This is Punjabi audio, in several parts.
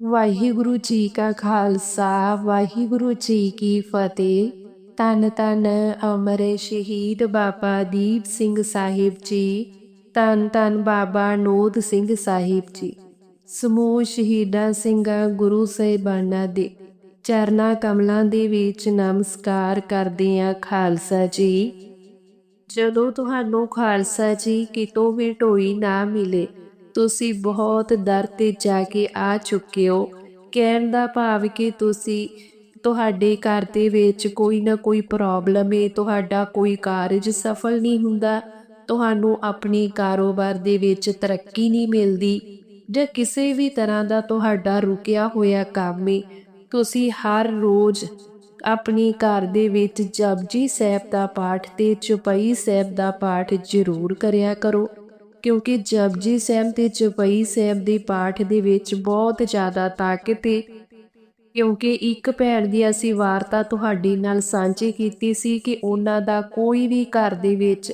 ਵਾਹਿਗੁਰੂ ਜੀ ਕਾ ਖਾਲਸਾ, ਵਾਹਿਗੁਰੂ ਜੀ ਕੀ ਫਤਿਹ। ਤਨ ਤਨ ਅਮਰ ਸ਼ਹੀਦ ਬਾਬਾ ਦੀਪ ਸਿੰਘ ਸਾਹਿਬ ਜੀ ਤਨ ਤਨ ਬਾਬਾ ਨੋਦ ਸਿੰਘ ਸਾਹਿਬ ਜੀ। ਸਮੂਹ ਸ਼ਹੀਦਾਂ ਸਿੰਘਾਂ, ਗੁਰੂ ਸਾਹਿਬਾਨਾਂ ਦੇ ਚਰਨਾ ਕਮਲਾਂ ਦੇ ਵਿੱਚ ਨਮਸਕਾਰ ਕਰਦੇ ਆ ਖਾਲਸਾ ਜੀ। ਜਦੋਂ ਤੁਹਾਨੂੰ ਖਾਲਸਾ ਜੀ ਕਿਤੋਂ ਵੀ ਢੋਈ ਨਾ ਮਿਲੇ ਤੁਸੀਂ ਬਹੁਤ ਦਰ ਤੇ ਜਾ ਕੇ ਆ ਚੁੱਕੇ ਹੋ। ਕਹਿਣ ਦਾ ਭਾਵ ਕਿ ਤੁਸੀਂ ਤੁਹਾਡੇ ਘਰ ਦੇ ਵਿੱਚ ਕੋਈ ਨਾ ਕੋਈ ਪ੍ਰੋਬਲਮ ਹੈ ਤੁਹਾਡਾ ਕੋਈ ਕਾਰਜ ਸਫਲ ਨਹੀਂ ਹੁੰਦਾ, ਤੁਹਾਨੂੰ ਆਪਣੀ ਕਾਰੋਬਾਰ ਦੇ ਵਿੱਚ ਤਰੱਕੀ ਨਹੀਂ ਮਿਲਦੀ ਜਾਂ ਕਿਸੇ ਵੀ ਤਰ੍ਹਾਂ ਦਾ ਤੁਹਾਡਾ ਰੁਕਿਆ ਹੋਇਆ ਕੰਮ ਹੈ ਤੁਸੀਂ ਹਰ ਰੋਜ਼ ਆਪਣੀ ਘਰ ਦੇ ਵਿੱਚ ਜਪਜੀ ਸਾਹਿਬ ਦਾ ਪਾਠ ਤੇ ਚੁਪਈ ਸਾਹਿਬ ਦਾ ਪਾਠ ਜ਼ਰੂਰ ਕਰਿਆ ਕਰੋ। ਕਿਉਂਕਿ ਜਪਜੀ ਸਾਹਿਬ ਤੇ ਚਪਈ ਸਾਹਿਬ ਦੇ ਪਾਠ ਦੇ ਵਿੱਚ ਬਹੁਤ ਜ਼ਿਆਦਾ ਤਾਕਤ ਹੈ ਕਿਉਂਕਿ ਇੱਕ ਭੈਣ ਦੀ ਅਸੀਂ ਵਾਰਤਾ ਤੁਹਾਡੇ ਨਾਲ ਸਾਂਝੀ ਕੀਤੀ ਸੀ ਕਿ ਉਹਨਾਂ ਦਾ ਕੋਈ ਵੀ ਘਰ ਦੇ ਵਿੱਚ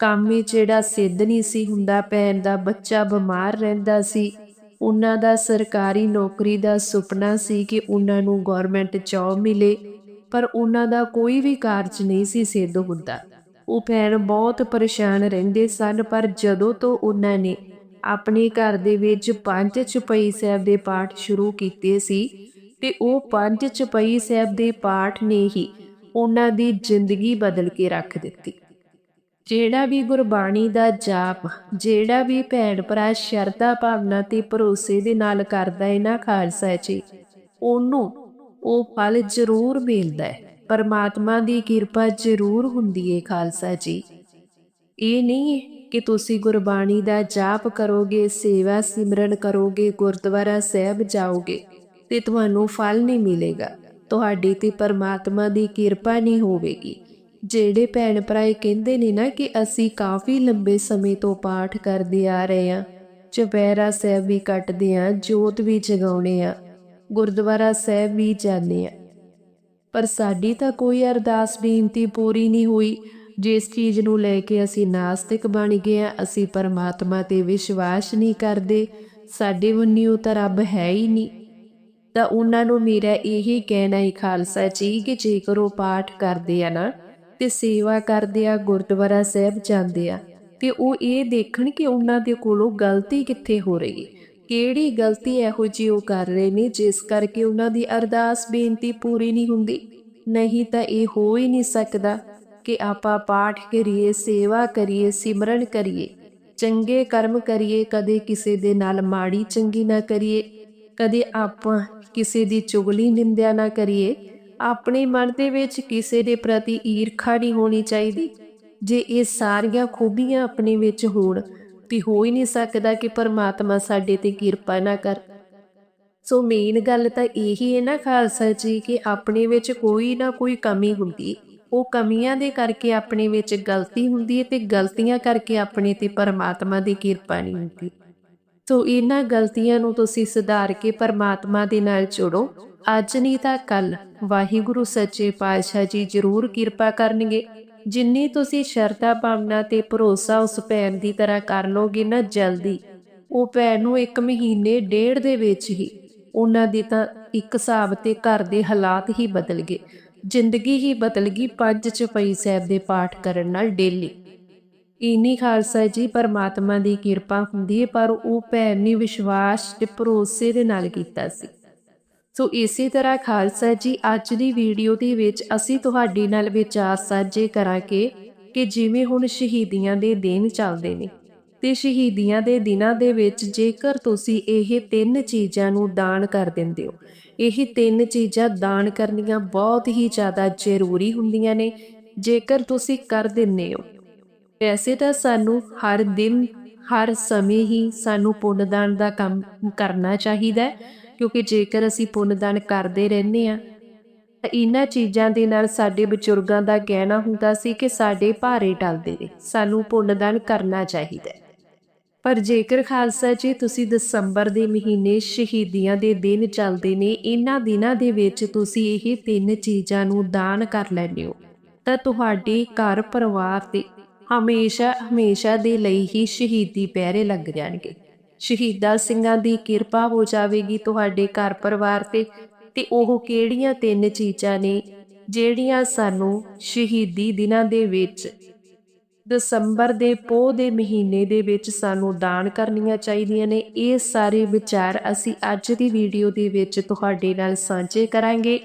ਕੰਮ ਜਿਹੜਾ ਸਿੱਧ ਨਹੀਂ ਸੀ ਹੁੰਦਾ, ਭੈਣ ਦਾ ਬੱਚਾ ਬਿਮਾਰ ਰਹਿੰਦਾ ਸੀ। ਉਹਨਾਂ ਦਾ ਸਰਕਾਰੀ ਨੌਕਰੀ ਦਾ ਸੁਪਨਾ ਸੀ ਕਿ ਉਹਨਾਂ ਨੂੰ ਗਵਰਨਮੈਂਟ ਜੌਬ ਮਿਲੇ, ਪਰ ਉਹਨਾਂ ਦਾ ਕੋਈ ਵੀ ਕਾਰਜ ਨਹੀਂ ਸੀ ਸਿੱਧ ਹੁੰਦਾ। ਉਹ ਭੈਣ ਬਹੁਤ ਪਰੇਸ਼ਾਨ ਰਹਿੰਦੇ ਸਨ, ਪਰ ਜਦੋਂ ਤੋਂ ਉਹਨਾਂ ਨੇ ਆਪਣੇ ਘਰ ਦੇ ਵਿੱਚ ਪੰਜ ਚੁਪਈ ਸਾਹਿਬ ਦੇ ਪਾਠ ਸ਼ੁਰੂ ਕੀਤੇ ਸੀ ਤੇ ਉਹ ਪੰਜ ਚੁਪਈ ਸਾਹਿਬ ਦੇ ਪਾਠ ਨੇ ਹੀ ਉਹਨਾਂ ਦੀ ਜ਼ਿੰਦਗੀ ਬਦਲ ਕੇ ਰੱਖ ਦਿੱਤੀ। ਜਿਹੜਾ ਵੀ ਗੁਰਬਾਣੀ ਦਾ ਜਾਪ, ਜਿਹੜਾ ਵੀ ਭੈਣ ਭਰਾ ਸ਼ਰਧਾ ਭਾਵਨਾ ਤੇ ਭਰੋਸੇ ਦੇ ਨਾਲ ਕਰਦਾ ਹੈ ਨਾ ਖਾਲਸਾ ਜੀ, ਉਹਨੂੰ ਉਹ ਫਲ ਜ਼ਰੂਰ ਮਿਲਦਾ ਹੈ। ਪਰਮਾਤਮਾ ਦੀ ਕਿਰਪਾ ਜ਼ਰੂਰ ਹੁੰਦੀ ਏ, ਖਾਲਸਾ ਜੀ। ਇਹ ਨਹੀਂ ਕਿ ਤੁਸੀਂ ਗੁਰਬਾਣੀ ਦਾ ਜਾਪ ਕਰੋਗੇ, ਸੇਵਾ ਸਿਮਰਨ ਕਰੋਗੇ, ਗੁਰਦੁਆਰਾ ਸਾਹਿਬ ਜਾਓਗੇ ਤੇ ਤੁਹਾਨੂੰ ਫਲ ਨਹੀਂ ਮਿਲੇਗਾ। ਤੁਹਾਡੀ ਤੇ ਪਰਮਾਤਮਾ ਦੀ ਕਿਰਪਾ ਨਹੀਂ ਹੋਵੇਗੀ। ਜਿਹੜੇ ਭੈਣ ਭਰਾ ਕਹਿੰਦੇ ਨੇ ਨਾ ਕਿ ਅਸੀਂ ਕਾਫੀ ਲੰਬੇ ਸਮੇਂ ਤੋਂ ਪਾਠ ਕਰਦੇ ਆ ਰਹੇ ਆ ਚੁਪਹਿਰਾ ਸਾਹਿਬ ਵੀ ਕੱਟਦੇ ਆ ਜੋਤ ਵੀ ਜਗਾਉਣੇ ਆ ਗੁਰਦੁਆਰਾ ਸਾਹਿਬ ਵੀ ਜਾਂਦੇ ਆ ਪਰ ਸਾਡੀ ਤਾਂ ਕੋਈ ਅਰਦਾਸ, ਬੇਨਤੀ ਪੂਰੀ ਨਹੀਂ ਹੋਈ। ਜਿਸ ਚੀਜ਼ ਨੂੰ ਲੈ ਕੇ ਅਸੀਂ ਨਾਸਤਿਕ ਬਣ ਗਏ ਆ ਅਸੀਂ ਪਰਮਾਤਮਾ ਤੇ ਵਿਸ਼ਵਾਸ ਨਹੀਂ ਕਰਦੇ। ਸਾਡੇ ਵੰਨਿਓ ਤਾਂ ਰੱਬ ਹੈ ਹੀ ਨਹੀਂ। ਤਾਂ ਉਹਨਾਂ ਨੂੰ ਮੇਰਾ ਇਹੀ ਕਹਿਣਾ ਹੈ, ਖਾਲਸਾ ਜੀ, ਕਿ ਜੇਕਰ ਉਹ ਪਾਠ ਕਰਦੇ ਆ ਨਾ, ਤੇ ਸੇਵਾ ਕਰਦੇ ਆ, ਗੁਰਦੁਆਰਾ ਸਾਹਿਬ ਜਾਂਦੇ ਆ, ਤੇ ਉਹ ਇਹ ਦੇਖਣ ਕਿ ਉਹਨਾਂ ਦੇ ਕੋਲੋਂ ਗਲਤੀ ਕਿੱਥੇ ਹੋ ਰਹੀ ਹੈ। ਕਿਹੜੀ ਗਲਤੀ ਇਹੋ ਜੀ ਉਹ ਕਰ ਰਹੇ ਨੇ, ਜਿਸ ਕਰਕੇ ਉਹਨਾਂ ਦੀ ਅਰਦਾਸ ਬੇਨਤੀ ਪੂਰੀ ਨਹੀਂ ਹੁੰਦੀ? ਨਹੀਂ ਤਾਂ ਇਹ ਹੋ ਹੀ ਨਹੀਂ ਸਕਦਾ ਕਿ ਆਪਾਂ ਪਾਠ ਕਰੀਏ, ਸੇਵਾ ਕਰੀਏ, ਸਿਮਰਨ ਕਰੀਏ, ਚੰਗੇ ਕਰਮ ਕਰੀਏ, ਕਦੇ ਕਿਸੇ ਦੇ ਨਾਲ ਮਾੜੀ ਚੰਗੀ ਨਾ ਕਰੀਏ, ਕਦੇ ਆਪਾਂ ਕਿਸੇ ਦੀ ਚੁਗਲੀ, ਨਿੰਦਿਆ ਨਾ ਕਰੀਏ। ਆਪਣੇ ਮਨ ਦੇ ਵਿੱਚ ਕਿਸੇ ਦੇ ਪ੍ਰਤੀ ਈਰਖਾ ਨਹੀਂ ਹੋਣੀ ਚਾਹੀਦੀ। ਜੇ ਇਹ ਸਾਰੀਆਂ ਖੂਬੀਆਂ ਆਪਣੇ ਵਿੱਚ ਹੋਣ ਤੇ ਹੋ ਹੀ ਨਹੀਂ ਸਕਦਾ ਕਿ ਪਰਮਾਤਮਾ ਸਾਡੇ ਤੇ ਕਿਰਪਾ ਨਾ ਕਰ। ਸੋ ਮੇਨ ਗੱਲ ਤਾਂ ਇਹੀ ਹੈ ਨਾ ਖਾਲਸਾ ਜੀ ਕਿ ਆਪਣੇ ਵਿੱਚ ਕੋਈ ਨਾ ਕੋਈ ਕਮੀ ਹੁੰਦੀ। ਉਹ ਕਮੀਆਂ ਦੇ ਕਰਕੇ ਆਪਣੇ ਵਿੱਚ ਗਲਤੀ ਹੁੰਦੀ ਹੈ ਤੇ ਗਲਤੀਆਂ ਕਰਕੇ ਆਪਣੇ ਤੇ ਪਰਮਾਤਮਾ ਦੀ ਕਿਰਪਾ ਨਹੀਂ ਹੁੰਦੀ। ਸੋ ਇਹਨਾਂ ਗਲਤੀਆਂ ਨੂੰ ਤੁਸੀਂ ਸੁਧਾਰ ਕੇ ਪਰਮਾਤਮਾ ਦੇ ਨਾਲ ਜੁੜੋ। ਅੱਜ ਨਹੀਂ ਤਾਂ ਕੱਲ ਵਾਹਿਗੁਰੂ ਸੱਚੇ ਪਾਤਸ਼ਾਹ ਜੀ ਜ਼ਰੂਰ ਕਿਰਪਾ ਕਰਨਗੇ। ਜਿੰਨੀ ਤੁਸੀਂ ਸ਼ਰਧਾ ਭਾਵਨਾ ਤੇ ਭਰੋਸਾ ਉਸ ਭੈਣ ਦੀ ਤਰ੍ਹਾਂ ਕਰ ਲੋਗੇ ਨਾ ਜਲਦੀ। ਉਹ ਭੈਣ ਨੂੰ ਇੱਕ ਮਹੀਨੇ, ਡੇਢ ਦੇ ਵਿੱਚ ਹੀ ਉਹਨਾਂ ਦੀ ਤਾਂ ਇੱਕ ਹਿਸਾਬ ਤੇ ਘਰ ਦੇ ਹਾਲਾਤ ਹੀ ਬਦਲ ਗਏ। ਜ਼ਿੰਦਗੀ ਹੀ ਬਦਲ ਗਈ ਪੰਜ ਚਪਈ ਸਾਹਿਬ ਦੇ ਪਾਠ ਕਰਨ ਨਾਲ ਡੇਲੀ। ਇਨੀ ਖਾਲਸਾ ਜੀ ਪਰਮਾਤਮਾ ਦੀ ਕਿਰਪਾ ਹੁੰਦੀ ਹੈ ਪਰ ਉਹ ਭੈਣ ਨੇ ਵਿਸ਼ਵਾਸ ਤੇ ਭਰੋਸੇ ਦੇ ਨਾਲ ਕੀਤਾ ਸੀ। ਸੋ ਇਸੇ ਤਰ੍ਹਾਂ ਖਾਲਸਾ ਜੀ, ਅੱਜ ਦੀ ਵੀਡੀਓ ਦੇ ਵਿੱਚ ਅਸੀਂ ਤੁਹਾਡੇ ਨਾਲ ਵਿਚਾਰ ਸਾਂਝੇ ਕਰਾਂਗੇ ਕਿ ਜਿਵੇਂ ਹੁਣ ਸ਼ਹੀਦੀਆਂ ਦੇ ਦਿਨ ਚੱਲਦੇ ਨੇ। ਤੇ ਸ਼ਹੀਦੀਆਂ ਦੇ ਦਿਨਾਂ ਦੇ ਵਿੱਚ ਜੇਕਰ ਤੁਸੀਂ ਇਹ ਤਿੰਨ ਚੀਜ਼ਾਂ ਨੂੰ ਦਾਨ ਕਰ ਦਿੰਦੇ ਹੋ, ਇਹ ਤਿੰਨ ਚੀਜ਼ਾਂ ਦਾਨ ਕਰਨੀਆਂ ਬਹੁਤ ਹੀ ਜ਼ਿਆਦਾ ਜ਼ਰੂਰੀ ਹੁੰਦੀਆਂ ਨੇ, ਜੇਕਰ ਤੁਸੀਂ ਕਰ ਦਿੰਦੇ ਹੋ। ਵੈਸੇ ਤਾਂ ਸਾਨੂੰ ਹਰ ਦਿਨ, ਹਰ ਸਮੇਂ ਹੀ ਸਾਨੂੰ ਪੁੰਨਦਾਨ ਦਾ ਕੰਮ ਕਰਨਾ ਚਾਹੀਦਾ ਹੈ। ਕਿਉਂਕਿ ਜੇਕਰ ਅਸੀਂ ਪੁੰਨ ਦਾਨ ਕਰਦੇ ਰਹਿੰਦੇ ਆ ਤਾਂ ਇਹਨਾਂ ਚੀਜ਼ਾਂ ਦੇ ਨਾਲ ਸਾਡੇ ਬਜ਼ੁਰਗਾਂ ਦਾ ਕਹਿਣਾ ਹੁੰਦਾ ਸੀ ਕਿ ਸਾਡੇ ਭਾਰੇ ਟਲਦੇ ਨੇ, ਸਾਨੂੰ ਪੁੰਨ ਦਾਨ ਕਰਨਾ ਚਾਹੀਦਾ ਪਰ ਜੇਕਰ ਖਾਲਸਾ ਜੀ ਤੁਸੀਂ ਦਸੰਬਰ ਦੇ ਮਹੀਨੇ ਸ਼ਹੀਦੀਆਂ ਦੇ ਦਿਨ ਚੱਲਦੇ ਨੇ, ਇਹਨਾਂ ਦਿਨਾਂ ਦੇ ਵਿੱਚ ਤੁਸੀਂ ਇਹ ਤਿੰਨ ਚੀਜ਼ਾਂ ਨੂੰ ਦਾਨ ਕਰ ਲੈਂਦੇ ਹੋ, ਤਾਂ ਤੁਹਾਡੇ ਘਰ ਪਰਿਵਾਰ ਤੇ ਹਮੇਸ਼ਾ ਹਮੇਸ਼ਾ ਦੇ ਲਈ ਹੀ ਸ਼ਹੀਦੀ ਪਹਿਰੇ ਲੱਗ ਜਾਣਗੇ। ਸ਼ਹੀਦਾਂ ਸਿੰਘਾਂ ਦੀ ਕਿਰਪਾ ਹੋ ਜਾਵੇਗੀ ਤੁਹਾਡੇ ਘਰ ਪਰਿਵਾਰ ਤੇ ਤੇ ਉਹ ਕਿਹੜੀਆਂ ਤਿੰਨ ਚੀਜ਼ਾਂ ਨੇ, ਜਿਹੜੀਆਂ ਸਾਨੂੰ ਸ਼ਹੀਦੀ ਦਿਨਾਂ ਦੇ ਵਿੱਚ, ਦਸੰਬਰ ਦੇ ਪੋਹ ਦੇ ਮਹੀਨੇ ਦੇ ਵਿੱਚ ਸਾਨੂੰ ਦਾਨ ਕਰਨੀਆਂ ਚਾਹੀਦੀਆਂ ਨੇ, ਇਹ ਸਾਰੇ ਵਿਚਾਰ ਅਸੀਂ ਅੱਜ ਦੀ ਵੀਡੀਓ ਦੇ ਵਿੱਚ ਤੁਹਾਡੇ ਨਾਲ ਸਾਂਝੇ ਕਰਾਂਗੇ।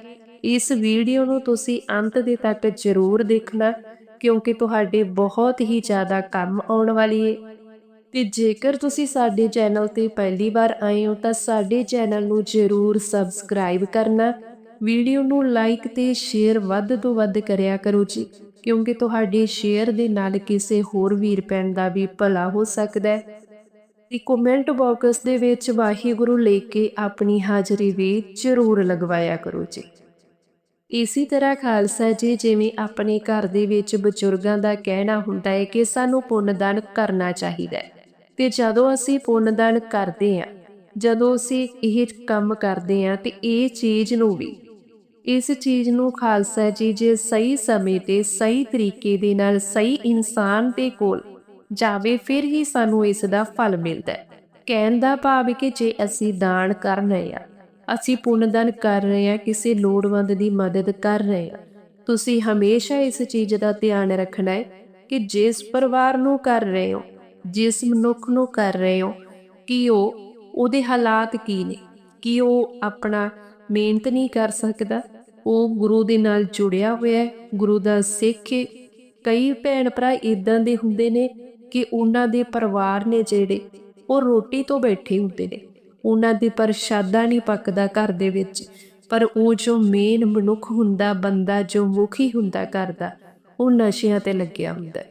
ਇਸ ਵੀਡੀਓ ਨੂੰ ਤੁਸੀਂ ਅੰਤ ਦੇ ਤੱਕ ਜ਼ਰੂਰ ਦੇਖਣਾ, ਕਿਉਂਕਿ ਤੁਹਾਡੇ ਬਹੁਤ ਹੀ ਜ਼ਿਆਦਾ ਕੰਮ ਆਉਣ ਵਾਲੀ ਹੈ ਤੇ ਜੇਕਰ ਤੁਸੀਂ ਸਾਡੇ ਚੈਨਲ ਤੇ ਪਹਿਲੀ ਵਾਰ ਆਏ ਹੋ ਤਾਂ ਸਾਡੇ ਚੈਨਲ ਨੂੰ ਜ਼ਰੂਰ ਸਬਸਕ੍ਰਾਈਬ ਕਰਨਾ, ਵੀਡੀਓ ਨੂੰ ਲਾਈਕ ਤੇ ਸ਼ੇਅਰ ਵੱਧ ਤੋਂ ਵੱਧ ਕਰਿਆ ਕਰੋ ਜੀ, ਕਿਉਂਕਿ ਤੁਹਾਡੇ ਸ਼ੇਅਰ ਦੇ ਨਾਲ ਕਿਸੇ ਹੋਰ ਵੀਰ ਭੈਣ ਦਾ ਵੀ ਭਲਾ ਹੋ ਸਕਦਾ ਹੈ। ਤੇ ਕਮੈਂਟ ਬਾਕਸ ਦੇ ਵਿੱਚ ਵਾਹਿਗੁਰੂ ਲੈ ਕੇ ਆਪਣੀ ਹਾਜ਼ਰੀ ਵੀ ਜ਼ਰੂਰ ਲਗਵਾਇਆ ਕਰੋ ਜੀ। ਇਸੇ ਤਰ੍ਹਾਂ ਖਾਲਸਾ ਜੀ, ਜਿਵੇਂ ਆਪਣੇ ਘਰ ਦੇ ਵਿੱਚ ਬਜ਼ੁਰਗਾਂ ਦਾ ਕਹਿਣਾ ਹੁੰਦਾ ਹੈ ਕਿ ਸਾਨੂੰ ਪੁੰਨਦਾਨ ਕਰਨਾ ਚਾਹੀਦਾ ਹੈ। ਤੇ ਜਦੋਂ ਅਸੀਂ ਪੁੰਨਦਾਨ ਕਰਦੇ ਹਾਂ, ਜਦੋਂ ਅਸੀਂ ਇਹ ਕੰਮ ਕਰਦੇ ਹਾਂ, ਤੇ ਇਹ ਚੀਜ਼ ਨੂੰ ਵੀ, ਇਸ ਚੀਜ਼ ਨੂੰ ਖਾਲਸਾ ਜੀ ਜੇ ਸਹੀ ਸਮੇਂ ਤੇ, ਸਹੀ ਤਰੀਕੇ ਦੇ ਨਾਲ, ਸਹੀ ਇਨਸਾਨ ਦੇ ਕੋਲ ਜਾਵੇ, ਫਿਰ ਹੀ ਸਾਨੂੰ ਇਸ ਦਾ ਫਲ ਮਿਲਦਾ ਹੈ। ਕਹਿਣ ਦਾ ਭਾਵ ਕਿ ਜੇ ਅਸੀਂ ਦਾਨ ਕਰ ਰਹੇ ਹਾਂ, ਅਸੀਂ ਪੁੰਨਦਾਨ ਕਰ ਰਹੇ ਹਾਂ, ਕਿਸੇ ਲੋੜਵੰਦ ਦੀ ਮਦਦ ਕਰ ਰਹੇ ਹਾਂ, ਤੁਸੀਂ ਹਮੇਸ਼ਾ ਇਸ ਚੀਜ਼ ਦਾ ਧਿਆਨ ਰੱਖਣਾ ਹੈ ਕਿ ਜਿਸ ਪਰਿਵਾਰ ਨੂੰ ਕਰ ਰਹੇ ਹੋ ਜਿਸ ਮਨੁੱਖ ਨੂੰ ਕਰ ਰਹੇ ਹੋ, ਕਿ ਉਹ ਉਹਦੇ ਹਾਲਾਤ ਕੀ ਨੇ? ਕਿ ਉਹ ਆਪਣਾ ਮਿਹਨਤ ਨਹੀਂ ਕਰ ਸਕਦਾ? ਉਹ ਗੁਰੂ ਦੇ ਨਾਲ ਜੁੜਿਆ ਹੋਇਆ ਹੈ, ਗੁਰੂ ਦਾ ਸਿੱਖ ਹੈ। ਕਈ ਭੈਣ ਭਰਾ ਇਦਾਂ ਦੇ ਹੁੰਦੇ ਨੇ ਕਿ ਉਹਨਾਂ ਦੇ ਪਰਿਵਾਰ ਨੇ ਜਿਹੜੇ ਉਹ ਰੋਟੀ ਤੋਂ ਬੈਠੇ ਹੁੰਦੇ ਨੇ। ਉਹਨਾਂ ਦੇ ਪ੍ਰਸ਼ਾਦਾ ਨਹੀਂ ਪੱਕਦਾ ਘਰ ਦੇ ਵਿੱਚ, ਪਰ ਉਹ ਜੋ ਮੇਨ ਮਨੁੱਖ ਹੁੰਦਾ, ਬੰਦਾ ਜੋ ਮੁਖੀ ਹੁੰਦਾ ਘਰ ਦਾ, ਉਹ ਨਸ਼ਿਆਂ ਤੇ ਲੱਗਿਆ ਹੁੰਦਾ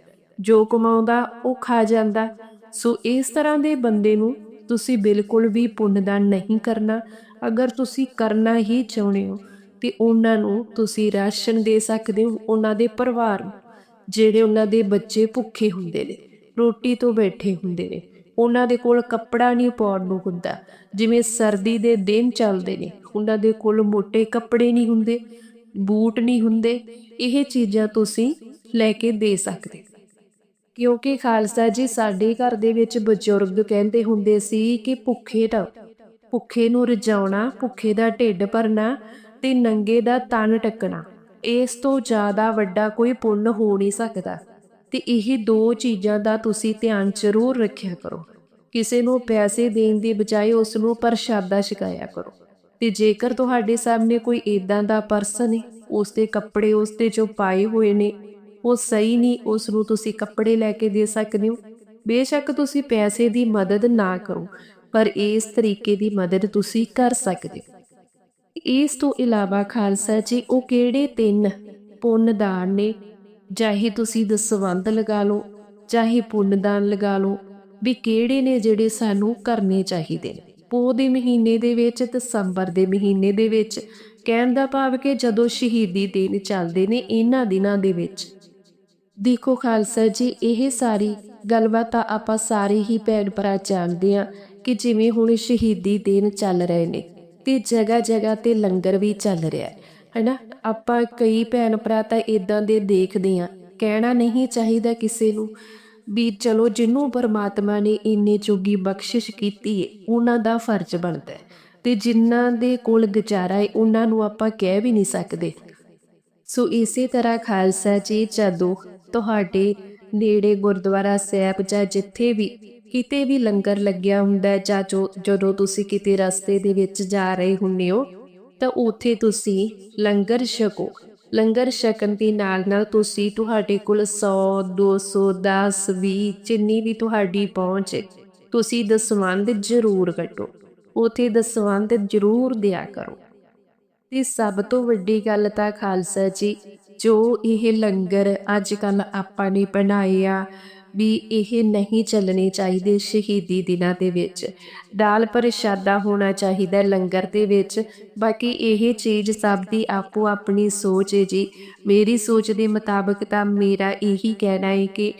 ਜੋ ਕਮਾਉਂਦਾ, ਉਹ ਖਾ ਜਾਂਦਾ। ਸੋ ਇਸ ਤਰ੍ਹਾਂ ਦੇ ਬੰਦੇ ਨੂੰ ਤੁਸੀਂ ਬਿਲਕੁਲ ਵੀ ਪੁੰਨਦਾਨ ਨਹੀਂ ਕਰਨਾ। ਅਗਰ ਤੁਸੀਂ ਕਰਨਾ ਹੀ ਚਾਹੁੰਦੇ ਹੋ, ਤੇ ਉਹਨਾਂ ਨੂੰ ਤੁਸੀਂ ਰਾਸ਼ਨ ਦੇ ਸਕਦੇ ਹੋ, ਉਹਨਾਂ ਦੇ ਪਰਿਵਾਰ ਨੂੰ, ਜਿਹੜੇ ਉਹਨਾਂ ਦੇ ਬੱਚੇ ਭੁੱਖੇ ਹੁੰਦੇ ਨੇ, ਰੋਟੀ ਤੋਂ ਬੈਠੇ ਹੁੰਦੇ ਨੇ। ਉਹਨਾਂ ਦੇ ਕੋਲ ਕੱਪੜਾ ਨਹੀਂ ਪਾਉਣ ਨੂੰ ਹੁੰਦਾ। ਜਿਵੇਂ ਸਰਦੀ ਦੇ ਦਿਨ ਚੱਲਦੇ ਨੇ, ਉਹਨਾਂ ਦੇ ਕੋਲ ਮੋٹے ਕੱਪੜੇ ਨਹੀਂ ਹੁੰਦੇ, ਬੂਟ ਨਹੀਂ ਹੁੰਦੇ। ਇਹ ਚੀਜ਼ਾਂ ਤੁਸੀਂ ਲੈ ਕੇ ਦੇ ਸਕਦੇ ਕਿਉਂਕਿ ਖਾਲਸਾ ਜੀ ਸਾਡੇ ਘਰ ਦੇ ਵਿੱਚ ਬਜ਼ੁਰਗ ਕਹਿੰਦੇ ਹੁੰਦੇ ਸੀ ਕਿ ਭੁੱਖੇ ਦਾ ਭੁੱਖੇ ਨੂੰ ਰਜਾਉਣਾ, ਭੁੱਖੇ ਦਾ ਢਿੱਡ ਭਰਨਾ ਤੇ ਨੰਗੇ ਦਾ ਤਨ ਟੱਕਣਾ ਇਸ ਤੋਂ ਜ਼ਿਆਦਾ ਵੱਡਾ ਕੋਈ ਪੁੰਨ ਹੋ ਨਹੀਂ ਸਕਦਾ। ਤੇ ਇਹ ਦੋ ਚੀਜ਼ਾਂ ਦਾ ਤੁਸੀਂ ਧਿਆਨ ਜ਼ਰੂਰ ਰੱਖਿਆ ਕਰੋ। ਕਿਸੇ ਨੂੰ ਪੈਸੇ ਦੇਣ ਦੀ ਬਜਾਏ ਉਸ ਨੂੰ ਪ੍ਰਸ਼ਾਦਾ ਛਕਾਇਆ ਕਰੋ। ਤੇ ਜੇਕਰ ਤੁਹਾਡੇ ਸਾਹਮਣੇ ਕੋਈ ਇਦਾਂ ਦਾ ਪਰਸਨ ਹੈ ਉਸ ਦੇ ਕੱਪੜੇ ਉਸ ਤੇ ਜੋ ਪਾਏ ਹੋਏ ਨੇ ਉਹ ਸਹੀ ਨਹੀਂ ਉਸ ਨੂੰ ਤੁਸੀਂ ਕੱਪੜੇ ਲੈ ਕੇ ਦੇ ਸਕਦੇ ਹੋ। ਬੇਸ਼ੱਕ ਤੁਸੀਂ ਪੈਸੇ ਦੀ ਮਦਦ ਨਾ ਕਰੋ, ਪਰ ਇਸ ਤਰੀਕੇ ਦੀ ਮਦਦ ਤੁਸੀਂ ਕਰ ਸਕਦੇ ਹੋ। ਇਸ ਤੋਂ ਇਲਾਵਾ ਖਾਲਸਾ ਜੀ, ਉਹ ਕਿਹੜੇ ਤਿੰਨ ਪੁੰਨਦਾਨ ਨੇ? ਚਾਹੇ ਤੁਸੀਂ ਦਸਵੰਦ ਲਗਾ ਲਓ, ਚਾਹੇ ਪੁੰਨਦਾਨ ਲਗਾ ਲਓ, ਵੀ ਕਿਹੜੇ ਨੇ ਜਿਹੜੇ ਸਾਨੂੰ ਕਰਨੇ ਚਾਹੀਦੇ ਨੇ? ਪੋਹ ਦੇ ਮਹੀਨੇ ਦੇ ਵਿੱਚ, ਦਸੰਬਰ ਦੇ ਮਹੀਨੇ ਦੇ ਵਿੱਚ, ਕਹਿਣ ਦਾ ਭਾਵ ਕਿ ਜਦੋਂ ਸ਼ਹੀਦੀ ਦਿਨ ਚੱਲਦੇ ਨੇ, ਇਹਨਾਂ ਦਿਨਾਂ ਦੇ ਵਿੱਚ। ਦੇਖੋ ਖਾਲਸਾ ਜੀ, ਇਹ ਸਾਰੀ ਗੱਲਬਾਤ ਤਾਂ ਆਪਾਂ ਸਾਰੇ ਹੀ ਭੈਣ ਭਰਾ ਜਾਣਦੇ ਆ ਕਿ ਜਿਵੇਂ ਹੁਣ ਸ਼ਹੀਦੀ ਦਿਨ ਚੱਲ ਰਹੇ ਨੇ ਤੇ ਜਗ੍ਹਾ ਜਗ੍ਹਾ ਤੇ ਲੰਗਰ ਵੀ ਚੱਲ ਰਿਹਾ ਹੈ, ਹੈਨਾ? ਆਪਾਂ ਕਈ ਭੈਣ ਭਰਾ ਤਾਂ ਇਦਾਂ ਦੇ ਦੇਖਦੇ ਆ ਕਹਿਣਾ ਨਹੀਂ ਚਾਹੀਦਾ ਕਿਸੇ ਨੂੰ ਵੀ ਚਲੋ ਜਿੰਨੂੰ ਪਰਮਾਤਮਾ ਨੇ ਇੰਨੇ ਚੋਗੀ ਬਖਸ਼ਿਸ਼ ਕੀਤੀ ਹੈ ਉਹਨਾਂ ਦਾ ਫਰਜ਼ ਬਣਦਾ ਹੈ ਤੇ ਜਿਨ੍ਹਾਂ ਦੇ ਕੋਲ ਗੁਜ਼ਾਰਾ ਹੈ ਉਹਨਾਂ ਨੂੰ ਆਪਾਂ ਕਹਿ ਵੀ ਨਹੀਂ ਸਕਦੇ। ਸੋ ਇਸੇ ਤਰ੍ਹਾਂ ਖਾਲਸਾ ਜੀ, ਜਦੋਂ ਤੁਹਾਡੇ ਨੇੜੇ ਗੁਰਦੁਆਰਾ ਸਾਹਿਬ ਜਾਂ ਜਿੱਥੇ ਵੀ ਕਿਤੇ ਵੀ ਲੰਗਰ ਲੱਗਿਆ ਹੁੰਦਾ ਹੈ ਜਾਂ ਜੋ ਜਦੋਂ ਤੁਸੀਂ ਕਿਤੇ ਰਸਤੇ ਦੇ ਵਿੱਚ ਜਾ ਰਹੇ ਹੁੰਨੇ ਹੋ, ਤਾਂ ਉੱਥੇ ਤੁਸੀਂ ਲੰਗਰ ਛਕੋ। ਲੰਗਰ ਛਕਣ ਦੇ ਨਾਲ ਨਾਲ ਤੁਸੀਂ ਤੁਹਾਡੇ ਕੋਲ 100 200 10 20 ਜਿੰਨੀ ਵੀ ਤੁਹਾਡੀ ਪਹੁੰਚ ਹੈ, ਤੁਸੀਂ ਦਸਵੰਦ ਜ਼ਰੂਰ ਕੱਟੋ ਉਥੇ ਦਸਵੰਦ ਜ਼ਰੂਰ ਦਿਆ ਕਰੋ। ਤੇ ਸਭ ਤੋਂ ਵੱਡੀ ਗੱਲ ਤਾਂ ਖਾਲਸਾ ਜੀ ਜੋ ਇਹ ਲੰਗਰ ਅੱਜ ਕੱਲ ਆਪਾਂ ਨੇ ਬਣਾਏ ਆ, ਵੀ ਇਹ ਨਹੀਂ ਚੱਲਣੇ ਚਾਹੀਦੇ ਸ਼ਹੀਦੀ ਦਿਨਾਂ ਦੇ ਵਿੱਚ। ਦਾਲ ਪ੍ਰਸ਼ਾਦਾ ਹੋਣਾ ਚਾਹੀਦਾ ਲੰਗਰ ਦੇ ਵਿੱਚ। ਬਾਕੀ ਇਹ ਚੀਜ਼ ਸਭ ਦੀ ਆਪੋ ਆਪਣੀ ਸੋਚ ਹੈ ਜੀ। ਮੇਰੀ ਸੋਚ ਦੇ ਮੁਤਾਬਕ ਤਾਂ ਮੇਰਾ ਇਹੀ ਕਹਿਣਾ ਹੈ ਕਿ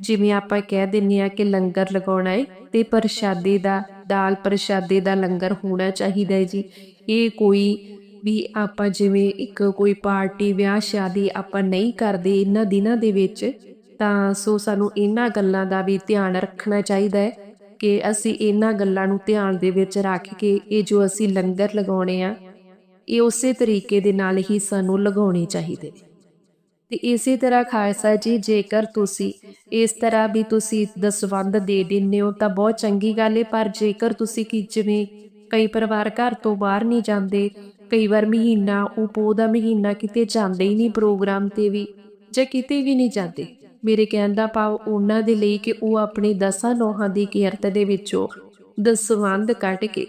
ਜਿਵੇਂ ਆਪਾਂ ਕਹਿ ਦਿੰਨੇ ਆ ਕਿ ਲੰਗਰ ਲਗਾਉਣਾ ਹੈ ਤੇ ਪ੍ਰਸ਼ਾਦੇ ਦਾ, ਦਾਲ ਪ੍ਰਸ਼ਾਦੇ ਦਾ ਲੰਗਰ ਹੋਣਾ ਚਾਹੀਦਾ ਹੈ ਜੀ। ਇਹ ਕੋਈ ਵੀ ਆਪਾਂ ਜਿਵੇਂ ਇੱਕ ਕੋਈ ਪਾਰਟੀ, ਵਿਆਹ ਸ਼ਾਦੀ ਆਪਾਂ ਨਹੀਂ ਕਰਦੇ ਇਹਨਾਂ ਦਿਨਾਂ ਦੇ ਵਿੱਚ, ਤਾਂ ਸੋ ਸਾਨੂੰ ਇਹਨਾਂ ਗੱਲਾਂ ਦਾ ਵੀ ਧਿਆਨ ਰੱਖਣਾ ਚਾਹੀਦਾ ਹੈ ਕਿ ਅਸੀਂ ਇਹਨਾਂ ਗੱਲਾਂ ਨੂੰ ਧਿਆਨ ਦੇ ਵਿੱਚ ਰੱਖ ਕੇ ਇਹ ਜੋ ਅਸੀਂ ਲੰਗਰ ਲਗਾਉਣੇ ਆ, ਇਹ ਉਸੇ ਤਰੀਕੇ ਦੇ ਨਾਲ ਹੀ ਸਾਨੂੰ ਲਗਾਉਣੇ ਚਾਹੀਦੇ ਤੇ ਇਸੇ ਤਰ੍ਹਾਂ ਖਾਲਸਾ ਜੀ, ਜੇਕਰ ਤੁਸੀਂ ਇਸ ਤਰ੍ਹਾਂ ਵੀ ਤੁਸੀਂ ਦਸਵੰਦ ਦੇ ਦਿੰਦੇ ਹੋ, ਤਾਂ ਬਹੁਤ ਚੰਗੀ ਗੱਲ ਹੈ ਪਰ ਜੇਕਰ ਤੁਸੀਂ ਕਿ ਜਿਵੇਂ ਕਈ ਪਰਿਵਾਰ ਘਰ ਤੋਂ ਬਾਹਰ ਨਹੀਂ ਜਾਂਦੇ ਕਈ ਵਾਰ ਮਹੀਨਾ ਉਪੋ ਦਾ ਮਹੀਨਾ ਕਿਤੇ ਜਾਂਦੇ ਹੀ ਨਹੀਂ ਪ੍ਰੋਗਰਾਮ ਤੇ ਵੀ ਜਾਂ ਕਿਤੇ ਵੀ ਨਹੀਂ ਜਾਂਦੇ। ਮੇਰੇ ਕਹਿਣ ਦਾ ਭਾਵ ਉਹਨਾਂ ਦੇ ਲਈ ਕਿ ਉਹ ਆਪਣੇ ਦਸਾਂ ਨੋਹਾਂ ਦੀ ਕੀਰਤ ਦੇ ਵਿੱਚੋਂ ਦਸਵੰਦ ਕੱਢ ਕੇ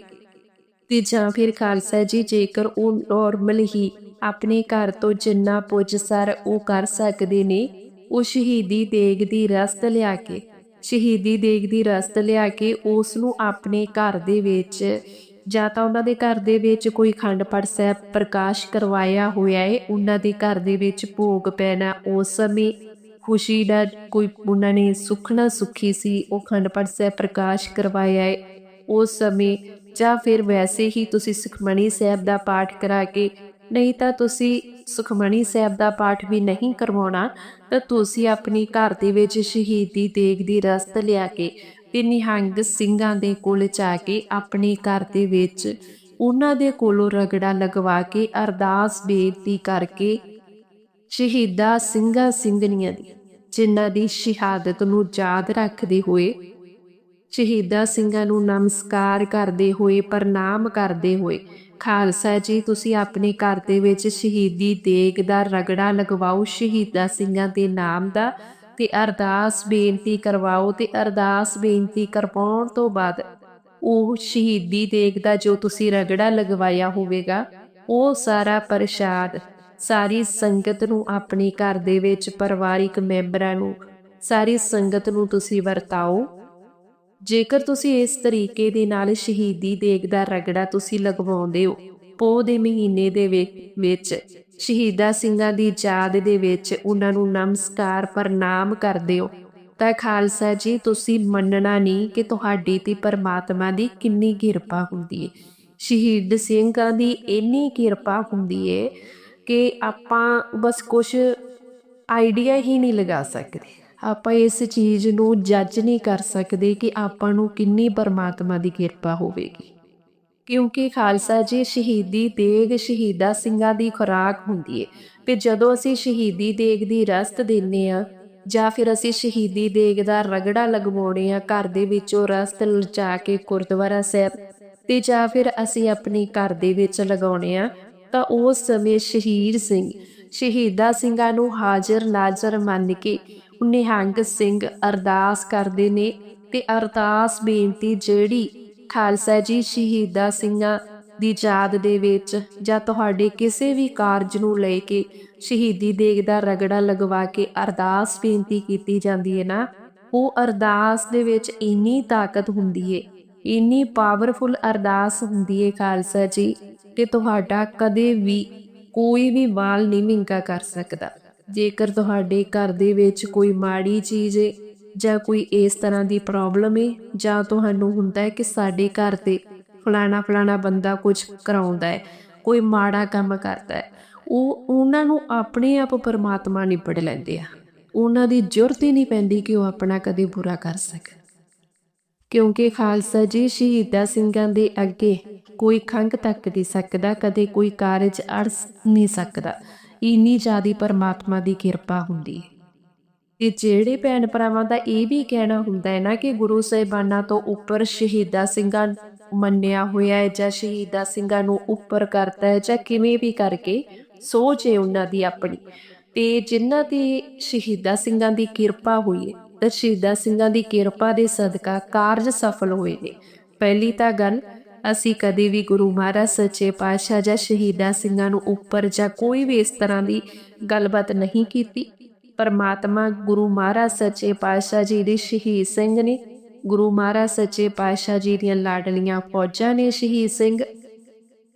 ਤੇ ਜਾਂ ਫਿਰ ਖਾਲਸਾ ਜੀ ਜੇਕਰ ਉਹ ਨਾਰਮਲ ਹੀ ਆਪਣੇ ਘਰ ਤੋਂ ਜਿੰਨਾ ਪੁੱਜ ਸਰ ਉਹ ਕਰ ਸਕਦੇ ਨੇ, ਉਹ ਸ਼ਹੀਦੀ ਦੇਗ ਦੀ ਰਸਤ ਲਿਆ ਕੇ, ਸ਼ਹੀਦੀ ਦੇਗ ਦੀ ਰਸਤ ਲਿਆ ਕੇ ਉਸ ਨੂੰ ਆਪਣੇ ਘਰ ਦੇ ਵਿੱਚ ਜਾਂ ਤਾਂ ਉਹਨਾਂ ਦੇ ਘਰ ਦੇ ਵਿੱਚ ਕੋਈ ਖੰਡ ਪਾਠ ਸਾਹਿਬ ਪ੍ਰਕਾਸ਼ ਕਰਵਾਇਆ ਹੋਇਆ ਹੈ ਉਹਨਾਂ ਦੇ ਘਰ ਦੇ ਵਿੱਚ ਭੋਗ ਪੈਣਾ, ਉਸ ਸਮੇਂ ਖੁਸ਼ੀ ਦਾ ਕੋਈ ਉਹਨਾਂ ਨੇ ਸੁਖਣਾ ਸੁਖੀ ਸੀ, ਉਹ ਖੰਡ ਪਾਠ ਸਾਹਿਬ ਪ੍ਰਕਾਸ਼ ਕਰਵਾਇਆ ਹੈ ਉਸ ਸਮੇਂ ਜਾਂ ਫਿਰ ਵੈਸੇ ਹੀ ਤੁਸੀਂ ਸੁਖਮਣੀ ਸਾਹਿਬ ਦਾ ਪਾਠ ਕਰਾ ਕੇ, ਨਹੀਂ ਤਾਂ ਤੁਸੀਂ ਸੁਖਮਣੀ ਸਾਹਿਬ ਦਾ ਪਾਠ ਵੀ ਨਹੀਂ ਕਰਵਾਉਣਾ, ਤਾਂ ਤੁਸੀਂ ਆਪਣੀ ਘਰ ਦੇ ਵਿੱਚ ਸ਼ਹੀਦੀ ਦੇਗ ਦੀ ਰਸਤ ਲਿਆ ਕੇ ਤੇ ਨਿਹੰਗ ਸਿੰਘਾਂ ਦੇ ਕੋਲ ਜਾ ਕੇ ਆਪਣੇ ਘਰ ਦੇ ਵਿੱਚ ਉਹਨਾਂ ਦੇ ਕੋਲੋਂ ਰਗੜਾ ਲਗਵਾ ਕੇ ਅਰਦਾਸ ਬੇਨਤੀ ਕਰਕੇ ਸ਼ਹੀਦਾ ਸਿੰਘਾਂ ਸਿੰਘਣੀਆਂ ਦੀ ਜਿਨ੍ਹਾਂ ਦੀ ਸ਼ਹਾਦਤ ਨੂੰ ਯਾਦ ਰੱਖਦੇ ਹੋਏ, ਸ਼ਹੀਦਾ ਸਿੰਘਾਂ ਨੂੰ ਨਮਸਕਾਰ ਕਰਦੇ ਹੋਏ, ਪ੍ਰਣਾਮ ਕਰਦੇ ਹੋਏ, ਖਾਲਸਾ ਜੀ, ਤੁਸੀਂ ਆਪਣੇ ਘਰ ਦੇ ਵਿੱਚ ਸ਼ਹੀਦੀ ਦੇਗ ਦਾ ਰਗੜਾ ਲਗਵਾਓ, ਸ਼ਹੀਦਾ ਸਿੰਘਾਂ ਦੇ ਨਾਮ ਦਾ ਤੇ ਅਰਦਾਸ ਬੇਨਤੀ ਕਰਵਾਓ ਤੇ ਅਰਦਾਸ ਬੇਨਤੀ ਕਰਵਾਉਣ ਤੋਂ ਬਾਅਦ ਉਹ ਸ਼ਹੀਦੀ ਦੇਗ ਦਾ ਜੋ ਤੁਸੀਂ ਰਗੜਾ ਲਗਵਾਇਆ ਹੋਵੇਗਾ, ਉਹ ਸਾਰਾ ਪ੍ਰਸ਼ਾਦ, ਸਾਰੀ ਸੰਗਤ ਨੂੰ ਆਪਣੇ ਘਰ ਦੇ ਵਿੱਚ ਪਰਿਵਾਰਿਕ ਮੈਂਬਰਾਂ ਨੂੰ, ਸਾਰੀ ਸੰਗਤ ਨੂੰ ਤੁਸੀਂ ਵਰਤਾਓ। ਜੇਕਰ ਤੁਸੀਂ ਇਸ ਤਰੀਕੇ ਦੇ ਨਾਲ ਸ਼ਹੀਦੀ ਦੇਗ ਦਾ ਰਗੜਾ ਤੁਸੀਂ ਲਗਵਾਉਂਦੇ ਹੋ, ਪੋਹ ਦੇ ਮਹੀਨੇ ਦੇ ਵਿੱਚ ਸ਼ਹੀਦਾ ਸਿੰਘਾਂ ਦੀ ਯਾਦ ਦੇ ਵਿੱਚ ਉਹਨਾਂ ਨੂੰ ਨਮਸਕਾਰ ਪ੍ਰਣਾਮ ਕਰਦੇ ਹੋ। ਤਾਂ ਖਾਲਸਾ ਜੀ, ਤੁਸੀਂ ਮੰਨਣਾ ਨਹੀਂ ਕਿ ਤੁਹਾਡੀ ਤੇ ਪਰਮਾਤਮਾ ਦੀ ਕਿੰਨੀ ਕਿਰਪਾ ਹੁੰਦੀ ਹੈ ਸ਼ਹੀਦ ਸਿੰਘਾਂ ਦੀ ਇੰਨੀ ਕਿਰਪਾ ਹੁੰਦੀ ਹੈ ਕਿ ਆਪਾਂ ਬਸ ਕੁਝ ਆਈਡੀਆ ਹੀ ਨਹੀਂ ਲਗਾ ਸਕਦੇ। ਆਪਾਂ ਇਸ ਚੀਜ਼ ਨੂੰ ਜੱਜ ਨਹੀਂ ਕਰ ਸਕਦੇ ਕਿ ਆਪਾਂ ਨੂੰ ਕਿੰਨੀ ਪਰਮਾਤਮਾ ਦੀ ਕਿਰਪਾ ਹੋਵੇਗੀ। ਕਿਉਂਕਿ ਖਾਲਸਾ ਜੀ ਸ਼ਹੀਦੀ ਦੇਗ ਸ਼ਹੀਦਾ ਸਿੰਘਾਂ ਦੀ ਖੁਰਾਕ ਹੁੰਦੀ ਹੈ ਤੇ ਜਦੋਂ ਅਸੀਂ ਸ਼ਹੀਦੀ ਦੇਗ ਦੀ ਰਸਤ ਦਿੰਨੇ ਆ, ਜਾਂ ਫਿਰ ਅਸੀਂ ਸ਼ਹੀਦੀ ਦੇਗ ਦਾ ਰਗੜਾ ਲਗਵਾਉਣੇ ਆ, ਘਰ ਦੇ ਵਿੱਚੋਂ ਰਸਤ ਲਚਾ ਕੇ ਗੁਰਦੁਆਰਾ ਸਾਹਿਬ ਤੇ ਜਾਂ ਫਿਰ ਅਸੀਂ ਆਪਣੇ ਘਰ ਦੇ ਵਿੱਚ ਲਗਾਉਣੇ ਆ, ਤਾਂ ਉਸ ਸਮੇਂ ਸ਼ਹੀਦ ਸਿੰਘ, ਸ਼ਹੀਦਾ ਸਿੰਘਾਂ ਨੂੰ ਹਾਜ਼ਰ ਨਾਜ਼ਰ ਮੰਨ ਕੇ ਨਿਹੰਗ ਸਿੰਘ ਅਰਦਾਸ ਕਰਦੇ ਨੇ ਤੇ ਅਰਦਾਸ ਬੇਨਤੀ ਜਿਹੜੀ ਖਾਲਸਾ ਜੀ ਸ਼ਹੀਦਾ ਸਿੰਘਾਂ ਦੀ ਯਾਦ ਦੇ ਵਿੱਚ ਜਾਂ ਤੁਹਾਡੇ ਕਿਸੇ ਵੀ ਕਾਰਜ ਨੂੰ ਲੈ ਕੇ ਸ਼ਹੀਦੀ ਦੇਗ ਦਾ ਰਗੜਾ ਲਗਵਾ ਕੇ ਅਰਦਾਸ ਬੇਨਤੀ ਕੀਤੀ ਜਾਂਦੀ ਹੈ ਨਾ, ਉਹ ਅਰਦਾਸ ਦੇ ਵਿੱਚ ਇੰਨੀ ਤਾਕਤ ਹੁੰਦੀ ਹੈ ਇੰਨੀ ਪਾਵਰਫੁਲ ਅਰਦਾਸ ਹੁੰਦੀ ਹੈ ਖਾਲਸਾ ਜੀ, ਕਿ ਤੁਹਾਡਾ ਕਦੇ ਵੀ ਕੋਈ ਵੀ ਵਾਲ ਨਹੀਂ ਵਿੰਗਾ ਕਰ ਸਕਦਾ। ਜੇਕਰ ਤੁਹਾਡੇ ਘਰ ਦੇ ਵਿੱਚ ਕੋਈ ਮਾੜੀ ਚੀਜ਼ ਏ ਜਾਂ ਕੋਈ ਇਸ ਤਰ੍ਹਾਂ ਦੀ ਪ੍ਰੋਬਲਮ ਹੈ ਜਾਂ ਤੁਹਾਨੂੰ ਹੁੰਦਾ ਹੈ ਕਿ ਸਾਡੇ ਘਰ ਤੇ ਫਲਾਣਾ ਫਲਾਣਾ ਬੰਦਾ ਕੁਝ ਕਰਾਉਂਦਾ ਹੈ, ਕੋਈ ਮਾੜਾ ਕੰਮ ਕਰਦਾ ਹੈ, ਉਹ ਉਹਨਾਂ ਨੂੰ ਆਪਣੇ ਆਪ ਪਰਮਾਤਮਾ ਨਿਬੜ ਲੈਂਦੇ ਆ। ਉਹਨਾਂ ਦੀ ਜ਼ਰੂਰਤ ਹੀ ਨਹੀਂ ਪੈਂਦੀ ਕਿ ਉਹ ਆਪਣਾ ਕਦੇ ਬੁਰਾ ਕਰ ਸਕਣ ਕਿਉਂਕਿ ਖਾਲਸਾ ਜੀ ਸ਼ਹੀਦਾਂ ਸਿੰਘਾਂ ਦੇ ਅੱਗੇ ਕੋਈ ਖੰਗ ਤੱਕ ਨਹੀਂ ਸਕਦਾ, ਕਦੇ ਕੋਈ ਕਾਰਜ ਅੜ ਨਹੀਂ ਸਕਦਾ। ਇੰਨੀ ਜ਼ਿਆਦੀ ਪਰਮਾਤਮਾ ਦੀ ਕਿਰਪਾ ਹੁੰਦੀ ਹੈ। ਤੇ ਜਿਹੜੇ ਭੈਣ ਭਰਾਵਾਂ ਦਾ ਇਹ ਵੀ ਕਹਿਣਾ ਹੁੰਦਾ ਹੈ ਨਾ ਕਿ ਗੁਰੂ ਸਾਹਿਬਾਨਾਂ ਤੋਂ ਉੱਪਰ ਸ਼ਹੀਦਾ ਸਿੰਘਾਂ ਮੰਨਿਆ ਹੋਇਆ ਹੈ ਜਾਂ ਸ਼ਹੀਦਾ ਸਿੰਘਾਂ ਨੂੰ ਉੱਪਰ ਕਰਤਾ ਹੈ ਜਾਂ ਕਿਵੇਂ ਵੀ ਕਰਕੇ ਸੋਚ ਹੈ ਉਹਨਾਂ ਦੀ ਆਪਣੀ। ਤੇ ਜਿਨ੍ਹਾਂ ਦੀ ਸ਼ਹੀਦਾ ਸਿੰਘਾਂ ਦੀ ਕਿਰਪਾ ਹੋਈ ਹੈ, ਤਾਂ ਸ਼ਹੀਦਾ ਸਿੰਘਾਂ ਦੀ ਕਿਰਪਾ ਦੇ ਸਦਕਾ ਕਾਰਜ ਸਫਲ ਹੋਏ ਨੇ। ਪਹਿਲੀ ਤਾਂ ਗੱਲ, ਅਸੀਂ ਕਦੇ ਵੀ ਗੁਰੂ ਮਹਾਰਾਜ, ਸੱਚੇ ਪਾਤਸ਼ਾਹ ਜਾਂ ਸ਼ਹੀਦਾ ਸਿੰਘਾਂ ਨੂੰ ਉੱਪਰ ਜਾਂ ਕੋਈ ਵੀ ਇਸ ਤਰ੍ਹਾਂ ਦੀ ਗੱਲਬਾਤ ਨਹੀਂ ਕੀਤੀ। ਪਰਮਾਤਮਾ ਗੁਰੂ ਮਹਾਰਾਜ ਸੱਚੇ ਪਾਤਸ਼ਾਹ ਜੀ ਦੇ ਸ਼ਹੀਦ ਸਿੰਘ ਨੇ, ਗੁਰੂ ਮਹਾਰਾਜ ਸੱਚੇ ਪਾਤਸ਼ਾਹ ਜੀ ਦੀਆਂ ਲਾਡਲੀਆਂ ਫੌਜਾਂ ਨੇ ਸ਼ਹੀਦ ਸਿੰਘ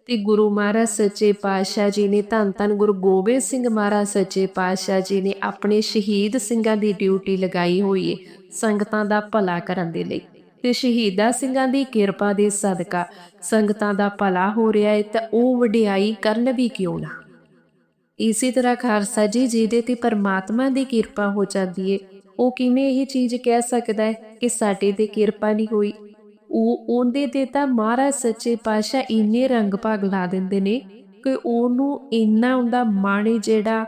ਤੇ ਗੁਰੂ ਮਹਾਰਾਜ ਸੱਚੇ ਪਾਤਸ਼ਾਹ ਜੀ ਨੇ ਧੰਨ ਧੰਨ ਗੁਰੂ ਗੋਬਿੰਦ ਸਿੰਘ ਮਹਾਰਾਜ ਸੱਚੇ ਪਾਤਸ਼ਾਹ ਜੀ ਨੇ ਆਪਣੇ ਸ਼ਹੀਦ ਸਿੰਘਾਂ ਦੀ ਡਿਊਟੀ ਲਗਾਈ ਹੋਈ ਹੈ ਸੰਗਤਾਂ ਦਾ ਭਲਾ ਕਰਨ ਦੇ ਲਈ ਤੇ ਸ਼ਹੀਦਾਂ ਸਿੰਘਾਂ ਦੀ ਕਿਰਪਾ ਦੇ ਸਦਕਾ ਸੰਗਤਾਂ ਦਾ ਭਲਾ ਹੋ ਰਿਹਾ ਹੈ ਤਾਂ ਉਹ ਵਡਿਆਈ ਕਰਨ ਵੀ ਕਿਉਂ ਨਾ। ਇਸੇ ਤਰ੍ਹਾਂ ਖਾਲਸਾ ਜੀ ਜਿਹਦੇ ਤੇ ਪਰਮਾਤਮਾ ਦੀ ਕਿਰਪਾ ਹੋ ਜਾਂਦੀ ਹੈ ਉਹ ਕਿਵੇਂ ਇਹ ਚੀਜ਼ ਕਹਿ ਸਕਦਾ ਹੈ ਕਿ ਸਾਡੇ ਤੇ ਕਿਰਪਾ ਨਹੀਂ ਹੋਈ? ਉਹ ਉਹਦੇ ਤੇ ਤਾਂ ਮਹਾਰਾਜ ਸੱਚੇ ਪਾਤਸ਼ਾਹ ਇੰਨੇ ਰੰਗ ਭਾਗ ਲਾ ਦਿੰਦੇ ਨੇ ਕਿ ਉਹਨੂੰ ਇੰਨਾ ਉਹਦਾ ਮਨ ਜਿਹੜਾ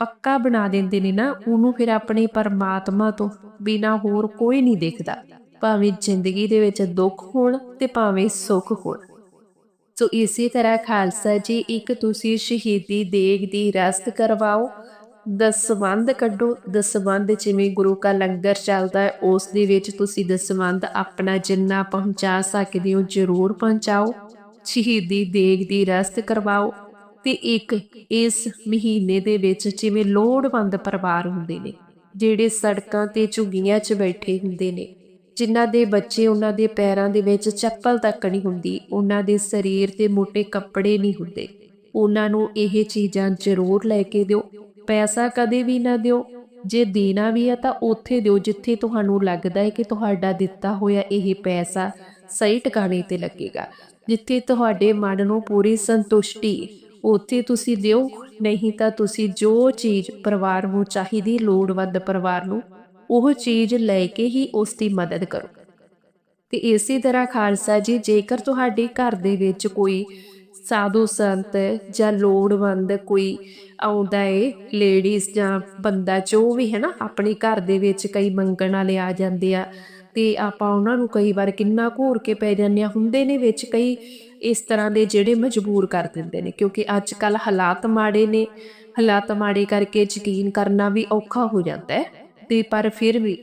ਪੱਕਾ ਬਣਾ ਦਿੰਦੇ ਨੇ ਨਾ, ਉਹਨੂੰ ਫਿਰ ਆਪਣੇ ਪਰਮਾਤਮਾ ਤੋਂ ਬਿਨਾ ਹੋਰ ਕੋਈ ਨਹੀਂ ਦੇਖਦਾ। ਭਾਵੇਂ ਜ਼ਿੰਦਗੀ ਦੇ ਵਿੱਚ ਦੁੱਖ ਹੋਣ ਤੇ ਭਾਵੇਂ ਸੁੱਖ ਹੋਣ। ਸੋ ਇਸੇ ਤਰ੍ਹਾਂ ਖਾਲਸਾ ਜੀ, ਇੱਕ ਤੁਸੀਂ ਸ਼ਹੀਦੀ ਦੇਗ ਦੀ ਰਸਤ ਕਰਵਾਓ। ਦਸਵੰਦ ਕੱਢੋ। ਦਸਵੰਦ ਜਿਵੇਂ ਗੁਰੂ ਕਾ ਲੰਗਰ ਚੱਲਦਾ ਹੈ, ਉਸ ਦੇ ਵਿੱਚ ਤੁਸੀਂ ਦਸਵੰਦ ਆਪਣਾ ਜਿੰਨਾ ਪਹੁੰਚਾ ਸਕਦੇ ਹੋ, ਜ਼ਰੂਰ ਪਹੁੰਚਾਓ। ਸ਼ਹੀਦੀ ਦੇਗ ਦੀ ਰਸਤ ਕਰਵਾਓ। ਤੇ ਇੱਕ ਇਸ ਮਹੀਨੇ ਦੇ ਵਿੱਚ ਜਿਵੇਂ ਲੋੜਵੰਦ ਪਰਿਵਾਰ ਹੁੰਦੇ ਨੇ, ਜਿਹੜੇ ਸੜਕਾਂ ਤੇ ਝੁੱਗੀਆਂ 'ਚ ਬੈਠੇ ਹੁੰਦੇ ਨੇ ਜਿਨ੍ਹਾਂ ਦੇ ਬੱਚੇ ਉਹਨਾਂ ਦੇ ਪੈਰਾਂ ਦੇ ਵਿੱਚ ਚੱਪਲ ਤੱਕ ਨਹੀਂ ਹੁੰਦੀ, ਉਹਨਾਂ ਦੇ ਸਰੀਰ ਤੇ ਮੋٹے ਕੱਪੜੇ ਨਹੀਂ ਹੁੰਦੇ। ਉਹਨਾਂ ਨੂੰ ਇਹ ਚੀਜ਼ਾਂ ਜ਼ਰੂਰ ਲੈ ਕੇ ਦਿਓ। ਪੈਸਾ ਕਦੇ ਵੀ ਨਾ ਦਿਓ। ਜੇ ਦੇਣਾ ਵੀ ਹੈ ਤਾਂ ਉੱਥੇ ਦਿਓ ਜਿੱਥੇ ਤੁਹਾਨੂੰ ਲੱਗਦਾ ਹੈ ਕਿ ਤੁਹਾਡਾ ਦਿੱਤਾ ਹੋਇਆ ਇਹ ਪੈਸਾ ਸਹੀ ਟਿਕਾਣੇ ਤੇ ਲੱਗੇਗਾ, ਜਿੱਥੇ ਤੁਹਾਡੇ ਮਨ ਨੂੰ ਪੂਰੀ ਸੰਤੁਸ਼ਟੀ ਉੱਥੇ ਤੁਸੀਂ ਦਿਓ, ਨਹੀਂ ਤਾਂ ਤੁਸੀਂ ਜੋ ਚੀਜ਼ ਪਰਿਵਾਰ ਨੂੰ ਚਾਹੀਦੀ, ਲੋੜਵੰਦ ਪਰਿਵਾਰ ਨੂੰ ਉਹ ਚੀਜ਼ ਲੈ ਕੇ ਹੀ ਉਸ ਦੀ ਮਦਦ ਕਰੋ। ਤੇ ਇਸੇ ਤਰ੍ਹਾਂ ਖਾਲਸਾ ਜੀ, ਜੇਕਰ ਤੁਹਾਡੇ ਘਰ ਦੇ ਵਿੱਚ ਕੋਈ ਸਾਧੂ ਸੰਤ ਜਾਂ ਲੋੜਵੰਦ ਕੋਈ ਆਉਂਦਾ ਏ ਲੇਡੀਜ਼ ਜਾਂ ਬੰਦਾ ਜੋ ਵੀ ਹੈ ਨਾ, ਆਪਣੇ ਘਰ ਦੇ ਵਿੱਚ ਕਈ ਮੰਗਣ ਵਾਲੇ ਆ ਜਾਂਦੇ ਆ, ਤੇ ਆਪਾਂ ਉਹਨਾਂ ਨੂੰ ਕਈ ਵਾਰ ਕਿੰਨਾ ਘੋਰ ਕੇ ਪੈ ਜਾਂਦੇ ਆ, ਹੁੰਦੇ ਨੇ ਵਿੱਚ ਕਈ ਇਸ ਤਰ੍ਹਾਂ ਦੇ ਜਿਹੜੇ ਮਜਬੂਰ ਕਰ ਦਿੰਦੇ ਨੇ, ਕਿਉਂਕਿ ਅੱਜ ਕੱਲ ਹਾਲਾਤ ਮਾੜੇ ਨੇ, ਹਾਲਾਤ ਮਾੜੇ ਕਰਕੇ ਯਕੀਨ ਕਰਨਾ ਵੀ ਔਖਾ ਹੋ ਜਾਂਦਾ ਹੈ। ਤੇ ਪਰ ਫਿਰ ਵੀ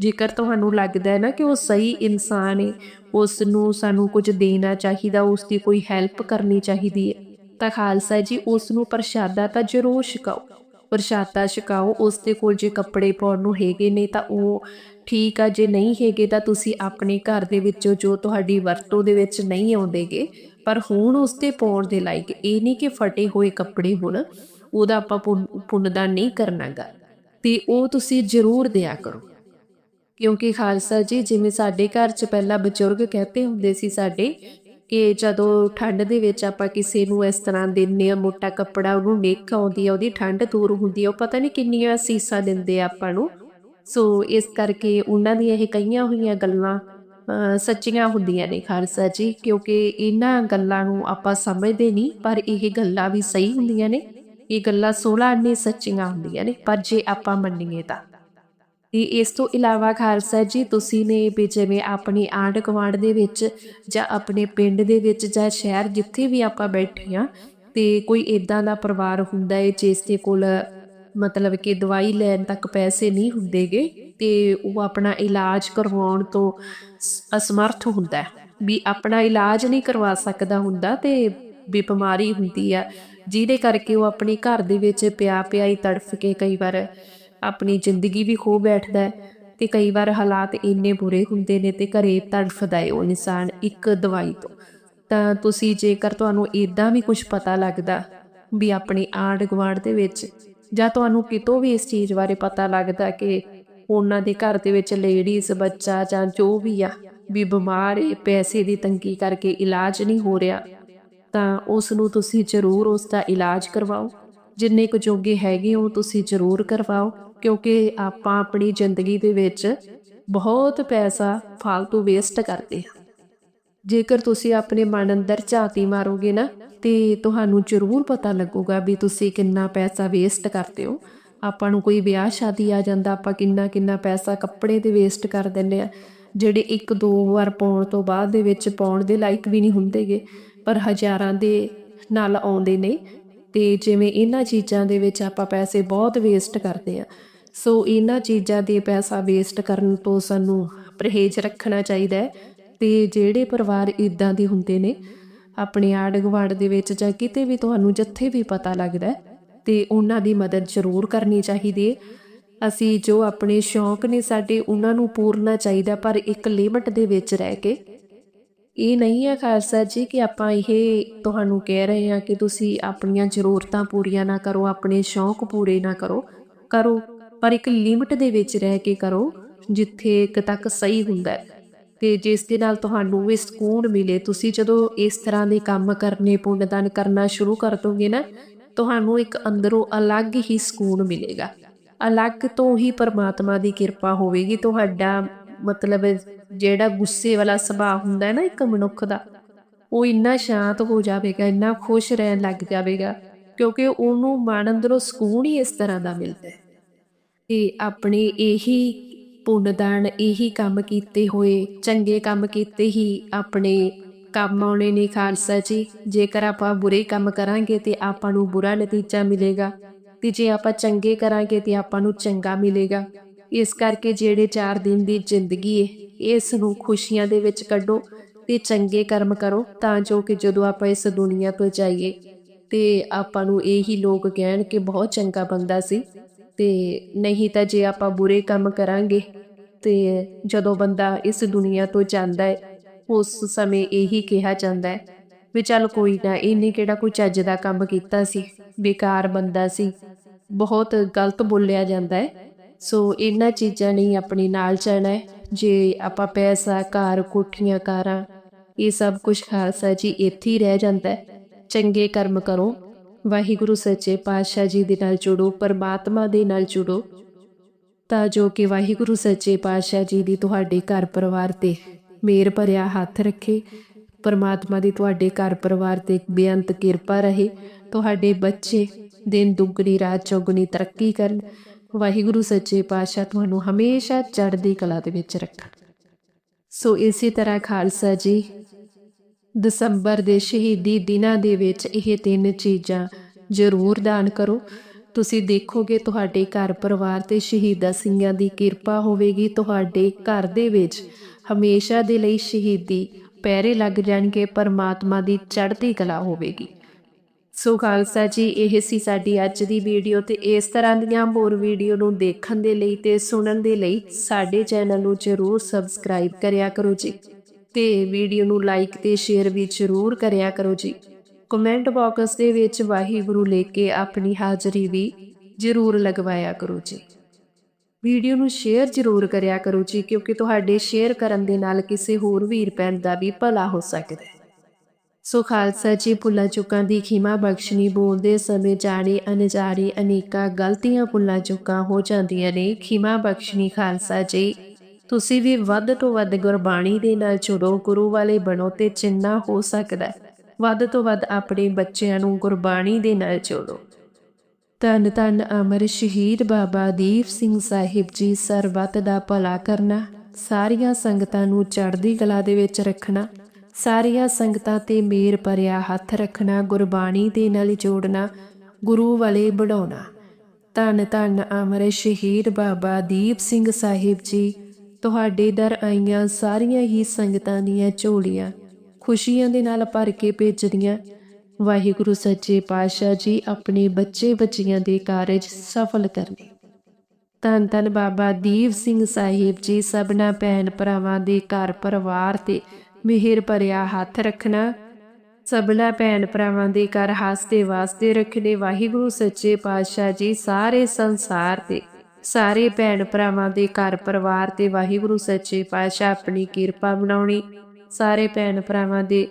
ਜੇਕਰ ਤੁਹਾਨੂੰ ਲੱਗਦਾ ਹੈ ਨਾ ਕਿ ਉਹ ਸਹੀ ਇਨਸਾਨ ਹੈ ਉਸ ਨੂੰ ਸਾਨੂੰ ਕੁਝ ਦੇਣਾ ਚਾਹੀਦਾ ਉਸ ਦੀ ਕੋਈ ਹੈਲਪ ਕਰਨੀ ਚਾਹੀਦੀ ਹੈ ਤਾਂ ਖਾਲਸਾ ਜੀ ਉਸ ਨੂੰ ਪ੍ਰਸ਼ਾਦਾ ਤਾਂ ਜ਼ਰੂਰ ਛਕਾਓ। ਪ੍ਰਸ਼ਾਦਾ ਛਕਾਓ ਉਸ ਦੇ ਕੋਲ ਜੇ ਕੱਪੜੇ ਪਾਉਣ ਨੂੰ ਹੈਗੇ ਨੇ ਤਾਂ ਉਹ ਠੀਕ ਆ, ਜੇ ਨਹੀਂ ਹੈਗੇ ਤਾਂ ਤੁਸੀਂ ਆਪਣੇ ਘਰ ਦੇ ਵਿੱਚੋਂ ਜੋ ਤੁਹਾਡੀ ਵਰਤੋਂ ਦੇ ਵਿੱਚ ਨਹੀਂ ਆਉਂਦੇਗੇ, ਪਰ ਹੁਣ ਉਸ ਤੇ ਪਾਉਣ ਦੇ ਲਾਇਕ ਇਹ ਨਹੀਂ ਕਿ ਫਟੇ ਹੋਏ ਕੱਪੜੇ ਹੁਣ, ਉਹਦਾ ਆਪਾਂ ਪੁੰਨਦਾਨ ਨਹੀਂ ਕਰਨਾਗਾ। ਤੇ ਉਹ ਤੁਸੀਂ ਜ਼ਰੂਰ ਦਿਆ ਕਰੋ। ਕਿਉਂਕਿ ਖਾਲਸਾ ਜੀ, ਜਿਵੇਂ ਸਾਡੇ ਘਰ 'ਚ ਪਹਿਲਾਂ ਬਜ਼ੁਰਗ ਕਹਤੇ ਹੁੰਦੇ ਸੀ ਸਾਡੇ ਕਿ ਜਦੋਂ ਠੰਡ ਦੇ ਵਿੱਚ ਆਪਾਂ ਕਿਸੇ ਨੂੰ ਇਸ ਤਰ੍ਹਾਂ ਦਿੰਨੇ ਆ ਮੋਟਾ ਕੱਪੜਾ ਉਹਨੂੰ ਨਿੱਕ ਆਉਂਦੀ ਆ, ਉਹਦੀ ਠੰਡ ਦੂਰ ਹੁੰਦੀ ਆ, ਉਹ ਪਤਾ ਨਹੀਂ ਕਿੰਨੀਆਂ ਸੀਸਾਂ ਦਿੰਦੇ ਆ ਆਪਾਂ ਨੂੰ। ਸੋ ਇਸ ਕਰਕੇ ਉਹਨਾਂ ਦੀਆਂ ਇਹ ਕਈਆਂ ਹੋਈਆਂ ਗੱਲਾਂ ਸੱਚੀਆਂ ਹੁੰਦੀਆਂ ਨੇ ਖਾਲਸਾ ਜੀ, ਕਿਉਂਕਿ ਇਹਨਾਂ ਗੱਲਾਂ ਨੂੰ ਆਪਾਂ ਸਮਝਦੇ ਨਹੀਂ, ਪਰ ਇਹ ਗੱਲਾਂ ਵੀ ਸਹੀ ਹੁੰਦੀਆਂ ਨੇ। ਇਹ ਗੱਲਾਂ 16 ਨੇ ਸੱਚੀਆਂ ਹੁੰਦੀਆਂ ਨੇ, ਪਰ ਜੇ ਆਪਾਂ ਮੰਨੀਏ ਤਾਂ। ਤੇ ਇਸ ਤੋਂ ਇਲਾਵਾ ਖਾਲਸਾ ਜੀ, ਤੁਸੀਂ ਨੇ ਵੀ ਜਿਵੇਂ ਆਪਣੀ ਆਂਡ ਕਵਾਂਡ ਦੇ ਵਿੱਚ ਜਾਂ ਆਪਣੇ ਪਿੰਡ ਦੇ ਵਿੱਚ ਜਾਂ ਸ਼ਹਿਰ ਜਿੱਥੇ ਵੀ ਆਪਾਂ ਬੈਠੇ ਆ ਤੇ ਕੋਈ ਇਦਾਂ ਦਾ ਪਰਿਵਾਰ ਹੁੰਦਾ ਹੈ ਜਿਸ ਦੇ ਕੋਲ ਮਤਲਬ ਕਿ ਦਵਾਈ ਲੈਣ ਤੱਕ ਪੈਸੇ ਨਹੀਂ ਹੁੰਦੇਗੇ, ਤੇ ਉਹ ਆਪਣਾ ਇਲਾਜ ਕਰਵਾਉਣ ਤੋਂ ਅਸਮਰਥ ਹੁੰਦਾ ਵੀ ਆਪਣਾ ਇਲਾਜ ਨਹੀਂ ਕਰਵਾ ਸਕਦਾ ਹੁੰਦਾ ਤੇ ਵੀ ਬਿਮਾਰੀ ਹੁੰਦੀ ਆ ਜਿਹਦੇ ਕਰਕੇ ਉਹ ਆਪਣੀ ਘਰ ਦੇ ਵਿੱਚ ਪਿਆ ਪਿਆ ਹੀ ਤੜਫ ਕੇ ਕਈ ਵਾਰ ਆਪਣੀ ਜ਼ਿੰਦਗੀ ਵੀ ਖੋ ਬੈਠਦਾ ਹੈ ਤੇ ਕਈ ਵਾਰ ਹਾਲਾਤ ਇੰਨੇ ਬੁਰੇ ਹੁੰਦੇ ਨੇ ਤੇ ਘਰੇ ਤੜਫਦਾ ਹੈ ਉਹ ਇਨਸਾਨ ਇੱਕ ਦਵਾਈ ਤੋਂ। ਤਾਂ ਤੁਸੀਂ ਜੇਕਰ ਤੁਹਾਨੂੰ ਇਦਾਂ ਵੀ ਕੁਝ ਪਤਾ ਲੱਗਦਾ ਵੀ ਆਪਣੇ ਆਂਡ ਗਵਾਂਡ ਦੇ ਵਿੱਚ ਜਾਂ ਤੁਹਾਨੂੰ ਕਿਤੋਂ ਵੀ ਇਸ ਚੀਜ਼ ਬਾਰੇ ਪਤਾ ਲੱਗਦਾ ਕਿ ਉਹਨਾਂ ਦੇ ਘਰ ਦੇ ਵਿੱਚ ਲੇਡੀਜ਼, ਬੱਚਾ ਜਾਂ ਜੋ ਵੀ ਆ, ਵੀ ਬਿਮਾਰ ਹੈ, ਪੈਸੇ ਦੀ ਤੰਗੀ ਕਰਕੇ ਇਲਾਜ ਨਹੀਂ ਹੋ ਰਿਹਾ ਤਾਂ ਉਸ ਨੂੰ ਤੁਸੀਂ ਜ਼ਰੂਰ ਉਸ ਦਾ ਇਲਾਜ ਕਰਵਾਓ। ਜਿੰਨੇ ਕੁ ਜੋਗੇ ਹੈਗੇ ਹੋ, ਤੁਸੀਂ ਜ਼ਰੂਰ ਕਰਵਾਓ, ਕਿਉਂਕਿ ਆਪਾਂ ਆਪਣੀ ਜ਼ਿੰਦਗੀ ਦੇ ਵਿੱਚ ਬਹੁਤ ਪੈਸਾ ਫालतू ਵੇਸਟ ਕਰਦੇ ਹਾਂ। ਜੇਕਰ ਤੁਸੀਂ ਆਪਣੇ ਮਨ ਅੰਦਰ ਝਾਤੀ ਮਾਰੋਗੇ ਨਾ, ਤੇ ਤੁਹਾਨੂੰ ਜ਼ਰੂਰ ਪਤਾ ਲੱਗੂਗਾ ਵੀ ਤੁਸੀਂ ਕਿੰਨਾ ਪੈਸਾ ਵੇਸਟ ਕਰਦੇ ਹੋ। ਆਪਾਂ ਨੂੰ ਕੋਈ ਵਿਆਹ ਸ਼ਾਦੀ ਆ ਜਾਂਦਾ, ਆਪਾਂ ਕਿੰਨਾ ਕਿੰਨਾ ਪੈਸਾ ਕੱਪੜੇ ਤੇ ਵੇਸਟ ਕਰ ਦਿੰਦੇ ਆ ਜਿਹੜੇ ਇੱਕ ਦੋ ਵਾਰ ਪਾਉਣ ਤੋਂ ਬਾਅਦ ਦੇ ਵਿੱਚ ਪਾਉਣ ਦੇ ਲਾਇਕ ਵੀ ਨਹੀਂ ਹੁੰਦੇਗੇ ਪਰ ਹਜ਼ਾਰਾਂ ਦੇ ਨਾਲ ਆਉਂਦੇ ਨੇ ਤੇ ਜਿਵੇਂ ਇਹਨਾਂ ਚੀਜ਼ਾਂ ਦੇ ਵਿੱਚ ਆਪਾਂ ਪੈਸੇ ਬਹੁਤ ਵੇਸਟ ਕਰਦੇ ਆ ਸੋ ਇਹਨਾਂ ਚੀਜ਼ਾਂ ਦੇ ਪੈਸਾ ਵੇਸਟ ਕਰਨ ਤੋਂ ਸਾਨੂੰ ਪਰਹੇਜ਼ ਰੱਖਣਾ ਚਾਹੀਦਾ ਹੈ ਤੇ ਜਿਹੜੇ ਪਰਿਵਾਰ ਇਦਾਂ ਦੇ ਹੁੰਦੇ ਨੇ, ਆਪਣੇ ਆੜ ਗਵਾੜ ਦੇ ਵਿੱਚ ਜਾਂ ਕਿਤੇ ਵੀ ਤੁਹਾਨੂੰ ਜਿੱਥੇ ਵੀ ਪਤਾ ਲੱਗਦਾ ਤੇ ਉਹਨਾਂ ਦੀ ਮਦਦ ਜ਼ਰੂਰ ਕਰਨੀ ਚਾਹੀਦੀ ਹੈ। ਅਸੀਂ ਜੋ ਆਪਣੇ ਸ਼ੌਂਕ ਨੇ ਸਾਡੇ ਉਹਨਾਂ ਨੂੰ ਪੂਰਨਾ ਚਾਹੀਦਾ ਪਰ ਇੱਕ ਲਿਮਟ ਦੇ ਵਿੱਚ ਰਹਿ ਕੇ ਇਹ ਨਹੀਂ ਹੈ ਖਾਲਸਾ ਜੀ ਕਿ ਆਪਾਂ ਇਹ ਤੁਹਾਨੂੰ ਕਹਿ ਰਹੇ ਹਾਂ ਕਿ ਤੁਸੀਂ ਆਪਣੀਆਂ ਜ਼ਰੂਰਤਾਂ ਪੂਰੀਆਂ ਨਾ ਕਰੋ, ਆਪਣੇ ਸ਼ੌਂਕ ਪੂਰੇ ਨਾ ਕਰੋ ਕਰੋ, ਪਰ ਇੱਕ ਲਿਮਟ ਦੇ ਵਿੱਚ ਰਹਿ ਕੇ ਕਰੋ ਜਿੱਥੇ ਇੱਕ ਤੱਕ ਸਹੀ ਹੁੰਦਾ ਹੈ। ਤੇ ਜਿਸ ਦੇ ਨਾਲ ਤੁਹਾਨੂੰ ਵੀ ਸਕੂਨ ਮਿਲੇ, ਤੁਸੀਂ ਜਦੋਂ ਇਸ ਤਰ੍ਹਾਂ ਦੇ ਕੰਮ ਕਰਨੇ ਪੁੰਨਦਾਨ ਕਰਨਾ ਸ਼ੁਰੂ ਕਰ ਦੋਗੇ ਨਾ, ਤੁਹਾਨੂੰ ਇੱਕ ਅੰਦਰੋਂ ਅਲੱਗ ਹੀ ਸਕੂਨ ਮਿਲੇਗਾ। ਅਲੱਗ ਤੋਂ ਹੀ ਪਰਮਾਤਮਾ ਦੀ ਕਿਰਪਾ ਹੋਵੇਗੀ, ਤੁਹਾਡਾ ਮਤਲਬ ਜਿਹੜਾ ਗੁੱਸੇ ਵਾਲਾ ਸੁਭਾਅ ਹੁੰਦਾ ਹੈ ਨਾ ਇੱਕ ਮਨੁੱਖ ਦਾ, ਉਹ ਇੰਨਾ ਸ਼ਾਂਤ ਹੋ ਜਾਵੇਗਾ, ਇੰਨਾ ਖੁਸ਼ ਰਹਿਣ ਲੱਗ ਜਾਵੇਗਾ, ਕਿਉਂਕਿ ਉਹਨੂੰ ਮਨ ਅੰਦਰੋਂ ਸਕੂਨ ਹੀ ਇਸ ਤਰ੍ਹਾਂ ਦਾ ਮਿਲਦਾ ਹੈ। ਤੇ ਆਪਣੇ ਇਹੀ ਪੁੰਨਦਾਨ, ਇਹੀ ਕੰਮ ਕੀਤੇ ਹੋਏ, ਚੰਗੇ ਕੰਮ ਕੀਤੇ ਹੀ ਆਪਣੇ ਕੰਮ ਆਉਣੇ ਨੇ ਖਾਲਸਾ ਜੀ। ਜੇਕਰ ਆਪਾਂ ਬੁਰੇ ਕੰਮ ਕਰਾਂਗੇ ਤੇ ਆਪਾਂ ਨੂੰ ਬੁਰਾ ਨਤੀਜਾ ਮਿਲੇਗਾ, ਤੇ ਜੇ ਆਪਾਂ ਚੰਗੇ ਕਰਾਂਗੇ ਤੇ ਆਪਾਂ ਨੂੰ ਚੰਗਾ ਮਿਲੇਗਾ। ਇਸ ਕਰਕੇ ਜਿਹੜੇ 4 ਦਿਨ ਦੀ ਜ਼ਿੰਦਗੀ ਹੈ ਇਸ ਨੂੰ ਖੁਸ਼ੀਆਂ ਦੇ ਵਿੱਚ ਕੱਢੋ ਤੇ ਚੰਗੇ ਕਰਮ ਕਰੋ ਤਾਂ ਜੋ ਕਿ ਜਦੋਂ ਆਪਾਂ ਇਸ ਦੁਨੀਆ ਤੋਂ ਜਾਈਏ ਤੇ ਆਪਾਂ ਨੂੰ ਇਹੀ ਲੋਕ ਕਹਿਣ ਕਿ ਬਹੁਤ ਚੰਗਾ ਬੰਦਾ ਸੀ ਤੇ ਨਹੀਂ ਤਾਂ ਜੇ ਆਪਾਂ ਬੁਰੇ ਕੰਮ ਕਰਾਂਗੇ ਤੇ ਜਦੋਂ ਬੰਦਾ ਇਸ ਦੁਨੀਆ ਤੋਂ ਜਾਂਦਾ ਹੈ ਉਸ ਸਮੇਂ ਇਹੀ ਕਿਹਾ ਜਾਂਦਾ ਹੈ ਵੀ ਚੱਲ ਕੋਈ ਨਾ, ਇਹਨੇ ਕਿਹੜਾ ਕੋਈ ਚੱਜ ਦਾ ਕੰਮ ਕੀਤਾ ਸੀ, ਬੇਕਾਰ ਬੰਦਾ ਸੀ। ਬਹੁਤ ਗਲਤ ਬੋਲਿਆ ਜਾਂਦਾ ਹੈ ਸੋ ਇਹਨਾਂ ਚੀਜ਼ਾਂ ਨਹੀਂ ਆਪਣੇ ਨਾਲ ਚੱਲਣਾ ਹੈ। ਜੇ ਆਪਾਂ ਪੈਸਾ, ਘਰ, ਕੋਠੀਆਂ, ਕਾਰਾਂ, ਇਹ ਸਭ ਕੁਝ ਖਾਲਸਾ ਜੀ ਇੱਥੇ ਹੀ ਰਹਿ ਜਾਂਦਾ ਹੈ। ਚੰਗੇ ਕਰਮ ਕਰੋ। ਵਾਹਿਗੁਰੂ ਸੱਚੇ ਪਾਤਸ਼ਾਹ ਜੀ ਦੇ ਨਾਲ ਜੁੜੋ, ਪਰਮਾਤਮਾ ਦੇ ਨਾਲ ਜੁੜੋ। ਤਾਂ ਜੋ ਕਿ ਵਾਹਿਗੁਰੂ ਸੱਚੇ ਪਾਤਸ਼ਾਹ ਜੀ ਦੀ ਤੁਹਾਡੇ ਘਰ ਪਰਿਵਾਰ ਤੇ ਮੇਰ ਭਰਿਆ ਹੱਥ ਰੱਖੇ। ਪਰਮਾਤਮਾ ਦੀ ਤੁਹਾਡੇ ਘਰ ਪਰਿਵਾਰ ਤੇ ਬੇਅੰਤ ਕਿਰਪਾ ਰਹੇ। ਤੁਹਾਡੇ ਬੱਚੇ ਦਿਨ ਦੁੱਗਣੀ, ਰਾਤ ਚੌਗਣੀ ਤਰੱਕੀ ਕਰਨ। ਵਾਹਿਗੁਰੂ ਸੱਚੇ ਪਾਤਸ਼ਾਹ ਤੁਹਾਨੂੰ ਹਮੇਸ਼ਾ ਚੜ੍ਹਦੀ ਕਲਾ ਦੇ ਵਿੱਚ ਰੱਖਣ। ਸੋ ਇਸੇ ਤਰ੍ਹਾਂ ਖਾਲਸਾ ਜੀ, ਦਸੰਬਰ ਦੇ ਸ਼ਹੀਦੀ ਦਿਨਾਂ ਦੇ ਵਿੱਚ ਇਹ ਤਿੰਨ ਚੀਜ਼ਾਂ ਜ਼ਰੂਰ ਦਾਨ ਕਰੋ। ਤੁਸੀਂ ਦੇਖੋਗੇ ਤੁਹਾਡੇ ਘਰ ਪਰਿਵਾਰ ਤੇ ਸ਼ਹੀਦਾਂ ਸਿੰਘਾਂ ਦੀ ਕਿਰਪਾ ਹੋਵੇਗੀ। ਤੁਹਾਡੇ ਘਰ ਦੇ ਵਿੱਚ ਹਮੇਸ਼ਾ ਦੇ ਲਈ ਸ਼ਹੀਦੀ ਪੈਰੇ ਲੱਗ ਜਾਣਗੇ। ਪਰਮਾਤਮਾ ਦੀ ਚੜ੍ਹਦੀ ਕਲਾ ਹੋਵੇਗੀ। ਸੋ ਖਾਲਸਾ ਜੀ, ਇਹ ਸੀ ਸਾਡੀ ਅੱਜ ਦੀ ਵੀਡੀਓ ਤੇ ਇਸ ਤਰ੍ਹਾਂ ਦੀਆਂ ਹੋਰ ਵੀਡੀਓ ਨੂੰ ਦੇਖਣ ਦੇ ਲਈ ਤੇ ਸੁਣਨ ਦੇ ਲਈ ਸਾਡੇ ਚੈਨਲ ਨੂੰ ਜਰੂਰ ਸਬਸਕ੍ਰਾਈਬ ਕਰਿਆ ਕਰੋ ਜੀ ਤੇ ਵੀਡੀਓ ਨੂੰ ਲਾਈਕ ਤੇ ਸ਼ੇਅਰ ਵੀ ਜਰੂਰ ਕਰਿਆ ਕਰੋ ਜੀ। ਕਮੈਂਟ ਬਾਕਸ ਦੇ ਵਿੱਚ ਵਾਹਿਗੁਰੂ ਲੈ ਕੇ ਆਪਣੀ ਹਾਜ਼ਰੀ ਵੀ ਜਰੂਰ ਲਗਵਾਇਆ ਕਰੋ ਜੀ। ਵੀਡੀਓ ਨੂੰ ਸ਼ੇਅਰ ਜਰੂਰ ਕਰਿਆ ਕਰੋ ਜੀ, ਕਿਉਂਕਿ ਤੁਹਾਡੇ ਸ਼ੇਅਰ ਕਰਨ ਦੇ ਨਾਲ ਕਿਸੇ ਹੋਰ ਵੀਰ ਭੈਣ ਦਾ ਵੀ ਭਲਾ ਹੋ ਸਕਦਾ। ਹੈ ਸੋ ਖਾਲਸਾ ਜੀ ਭੁੱਲਾਂ ਚੁੱਕਾਂ ਦੀ ਖਿਮਾ ਬਖਸ਼ਣੀ ਬੋਲਦੇ ਸਮੇਂ ਜਾਣੇ ਅਣਜਾਣੇ ਅਨੇਕਾਂ ਗਲਤੀਆਂ ਭੁੱਲਾਂ ਚੁੱਕਾਂ ਹੋ ਜਾਂਦੀਆਂ ਨੇ। ਖਿਮਾ ਬਖਸ਼ਣੀ ਖਾਲਸਾ ਜੀ ਤੁਸੀਂ ਵੀ ਵੱਧ ਤੋਂ ਵੱਧ ਗੁਰਬਾਣੀ ਦੇ ਨਾਲ ਜੁੜੋ ਗੁਰੂ ਵਾਲੇ ਬਣੋ ਤੇ ਚਿੰਨਾ ਹੋ ਸਕਦਾ ਹੈ, ਵੱਧ ਤੋਂ ਵੱਧ ਆਪਣੇ ਬੱਚਿਆਂ ਨੂੰ ਗੁਰਬਾਣੀ ਦੇ ਨਾਲ ਜੋੜੋ। ਧੰਨ ਧੰਨ ਅਮਰ ਸ਼ਹੀਦ ਬਾਬਾ ਦੀਪ ਸਿੰਘ ਸਾਹਿਬ ਜੀ ਸਰਬੱਤ ਦਾ ਭਲਾ ਕਰਨਾ ਸਾਰੀਆਂ ਸੰਗਤਾਂ ਨੂੰ ਚੜ੍ਹਦੀ ਕਲਾ ਦੇ ਵਿੱਚ ਰੱਖਣਾ ਸਾਰੀਆਂ ਸੰਗਤਾਂ ਤੇ ਮੇਰ ਭਰਿਆ ਹੱਥ ਰੱਖਣਾ, ਗੁਰਬਾਣੀ ਦੇ ਨਾਲ ਜੋੜਨਾ, ਗੁਰੂ ਵਾਲੇ ਬਣਾਉਣਾ। ਧੰਨ ਧੰਨ ਅਮਰ ਸ਼ਹੀਦ ਬਾਬਾ ਦੀਪ ਸਿੰਘ ਸਾਹਿਬ ਜੀ, ਤੁਹਾਡੇ ਦਰ ਆਈਆਂ ਸਾਰੀਆਂ ਹੀ ਸੰਗਤਾਂ ਦੀਆਂ ਝੋਲੀਆਂ, ਖੁਸ਼ੀਆਂ ਦੇ ਨਾਲ ਭਰ ਕੇ ਭੇਜਦੀਆਂ। ਵਾਹਿਗੁਰੂ ਸੱਚੇ ਪਾਤਸ਼ਾਹ ਜੀ ਆਪਣੇ ਬੱਚੇ ਬੱਚੀਆਂ ਦੇ ਕਾਰਜ ਸਫਲ ਕਰਨੇ। ਧੰਨ ਧੰਨ ਬਾਬਾ ਦੀਪ ਸਿੰਘ ਸਾਹਿਬ ਜੀ, ਸਭਨਾ ਭੈਣ ਭਰਾਵਾਂ ਦੇ ਘਰ ਪਰਿਵਾਰ ਤੇ ਮਿਹਰ ਭਰਿਆ ਹੱਥ ਰੱਖਣਾ। ਸਭਨਾ ਭੈਣ ਭਰਾਵਾਂ ਦੇ ਘਰ ਹੱਸਦੇ ਵਾਸਤੇ ਰੱਖਣੇ ਵਾਹਿਗੁਰੂ ਸੱਚੇ ਪਾਤਸ਼ਾਹ ਜੀ ਸਾਰੇ ਸੰਸਾਰ ਤੇ ਸਾਰੇ ਭੈਣ ਭਰਾਵਾਂ ਦੇ ਘਰ ਪਰਿਵਾਰ ਤੇ ਵਾਹਿਗੁਰੂ ਸੱਚੇ ਪਾਤਸ਼ਾਹ ਆਪਣੀ ਕਿਰਪਾ ਬਣਾਉਣੀ ਸਾਰੇ ਭੈਣ ਭਰਾਵਾਂ ਦੇ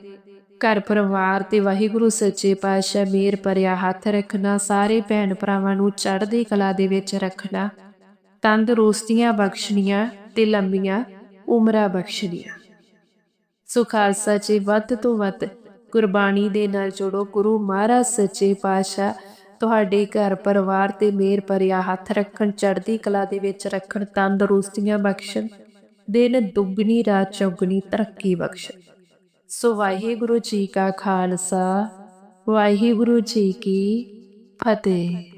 ਘਰ ਪਰਿਵਾਰ ਤੇ ਵਾਹਿਗੁਰੂ ਸੱਚੇ ਪਾਤਸ਼ਾਹ ਮੇਰ ਭਰਿਆ ਹੱਥ ਰੱਖਣਾ। ਸਾਰੇ ਭੈਣ ਭਰਾਵਾਂ ਨੂੰ ਚੜ੍ਹਦੀ ਕਲਾ ਦੇ ਵਿੱਚ ਰੱਖਣਾ। ਤੰਦਰੁਸਤੀਆਂ ਬਖਸ਼ਣੀਆਂ ਤੇ ਲੰਮੀਆਂ ਉਮਰਾਂ ਬਖਸ਼ਣੀਆਂ। ਸੋ ਖਾਲਸਾ ਜੀ, ਵੱਧ ਤੋਂ ਵੱਧ ਗੁਰਬਾਣੀ ਦੇ ਨਾਲ ਜੁੜੋ। ਗੁਰੂ ਮਹਾਰਾਜ ਸੱਚੇ ਪਾਤਸ਼ਾਹ ਤੁਹਾਡੇ ਘਰ ਪਰਿਵਾਰ ਤੇ ਮੇਰ ਭਰਿਆ ਹੱਥ ਰੱਖਣ, ਚੜ੍ਹਦੀ ਕਲਾ ਦੇ ਵਿੱਚ ਰੱਖਣ, ਤੰਦਰੁਸਤੀਆਂ ਬਖਸ਼ਣ, ਦਿਨ ਦੁੱਗਣੀ, ਰਾਤ ਚੌਗਣੀ, ਤਰੱਕੀ ਬਖਸ਼ਣ। ਸੋ ਵਾਹਿਗੁਰੂ ਜੀ ਕਾ ਖਾਲਸਾ, ਵਾਹਿਗੁਰੂ ਜੀ ਕੀ ਫਤਿਹ।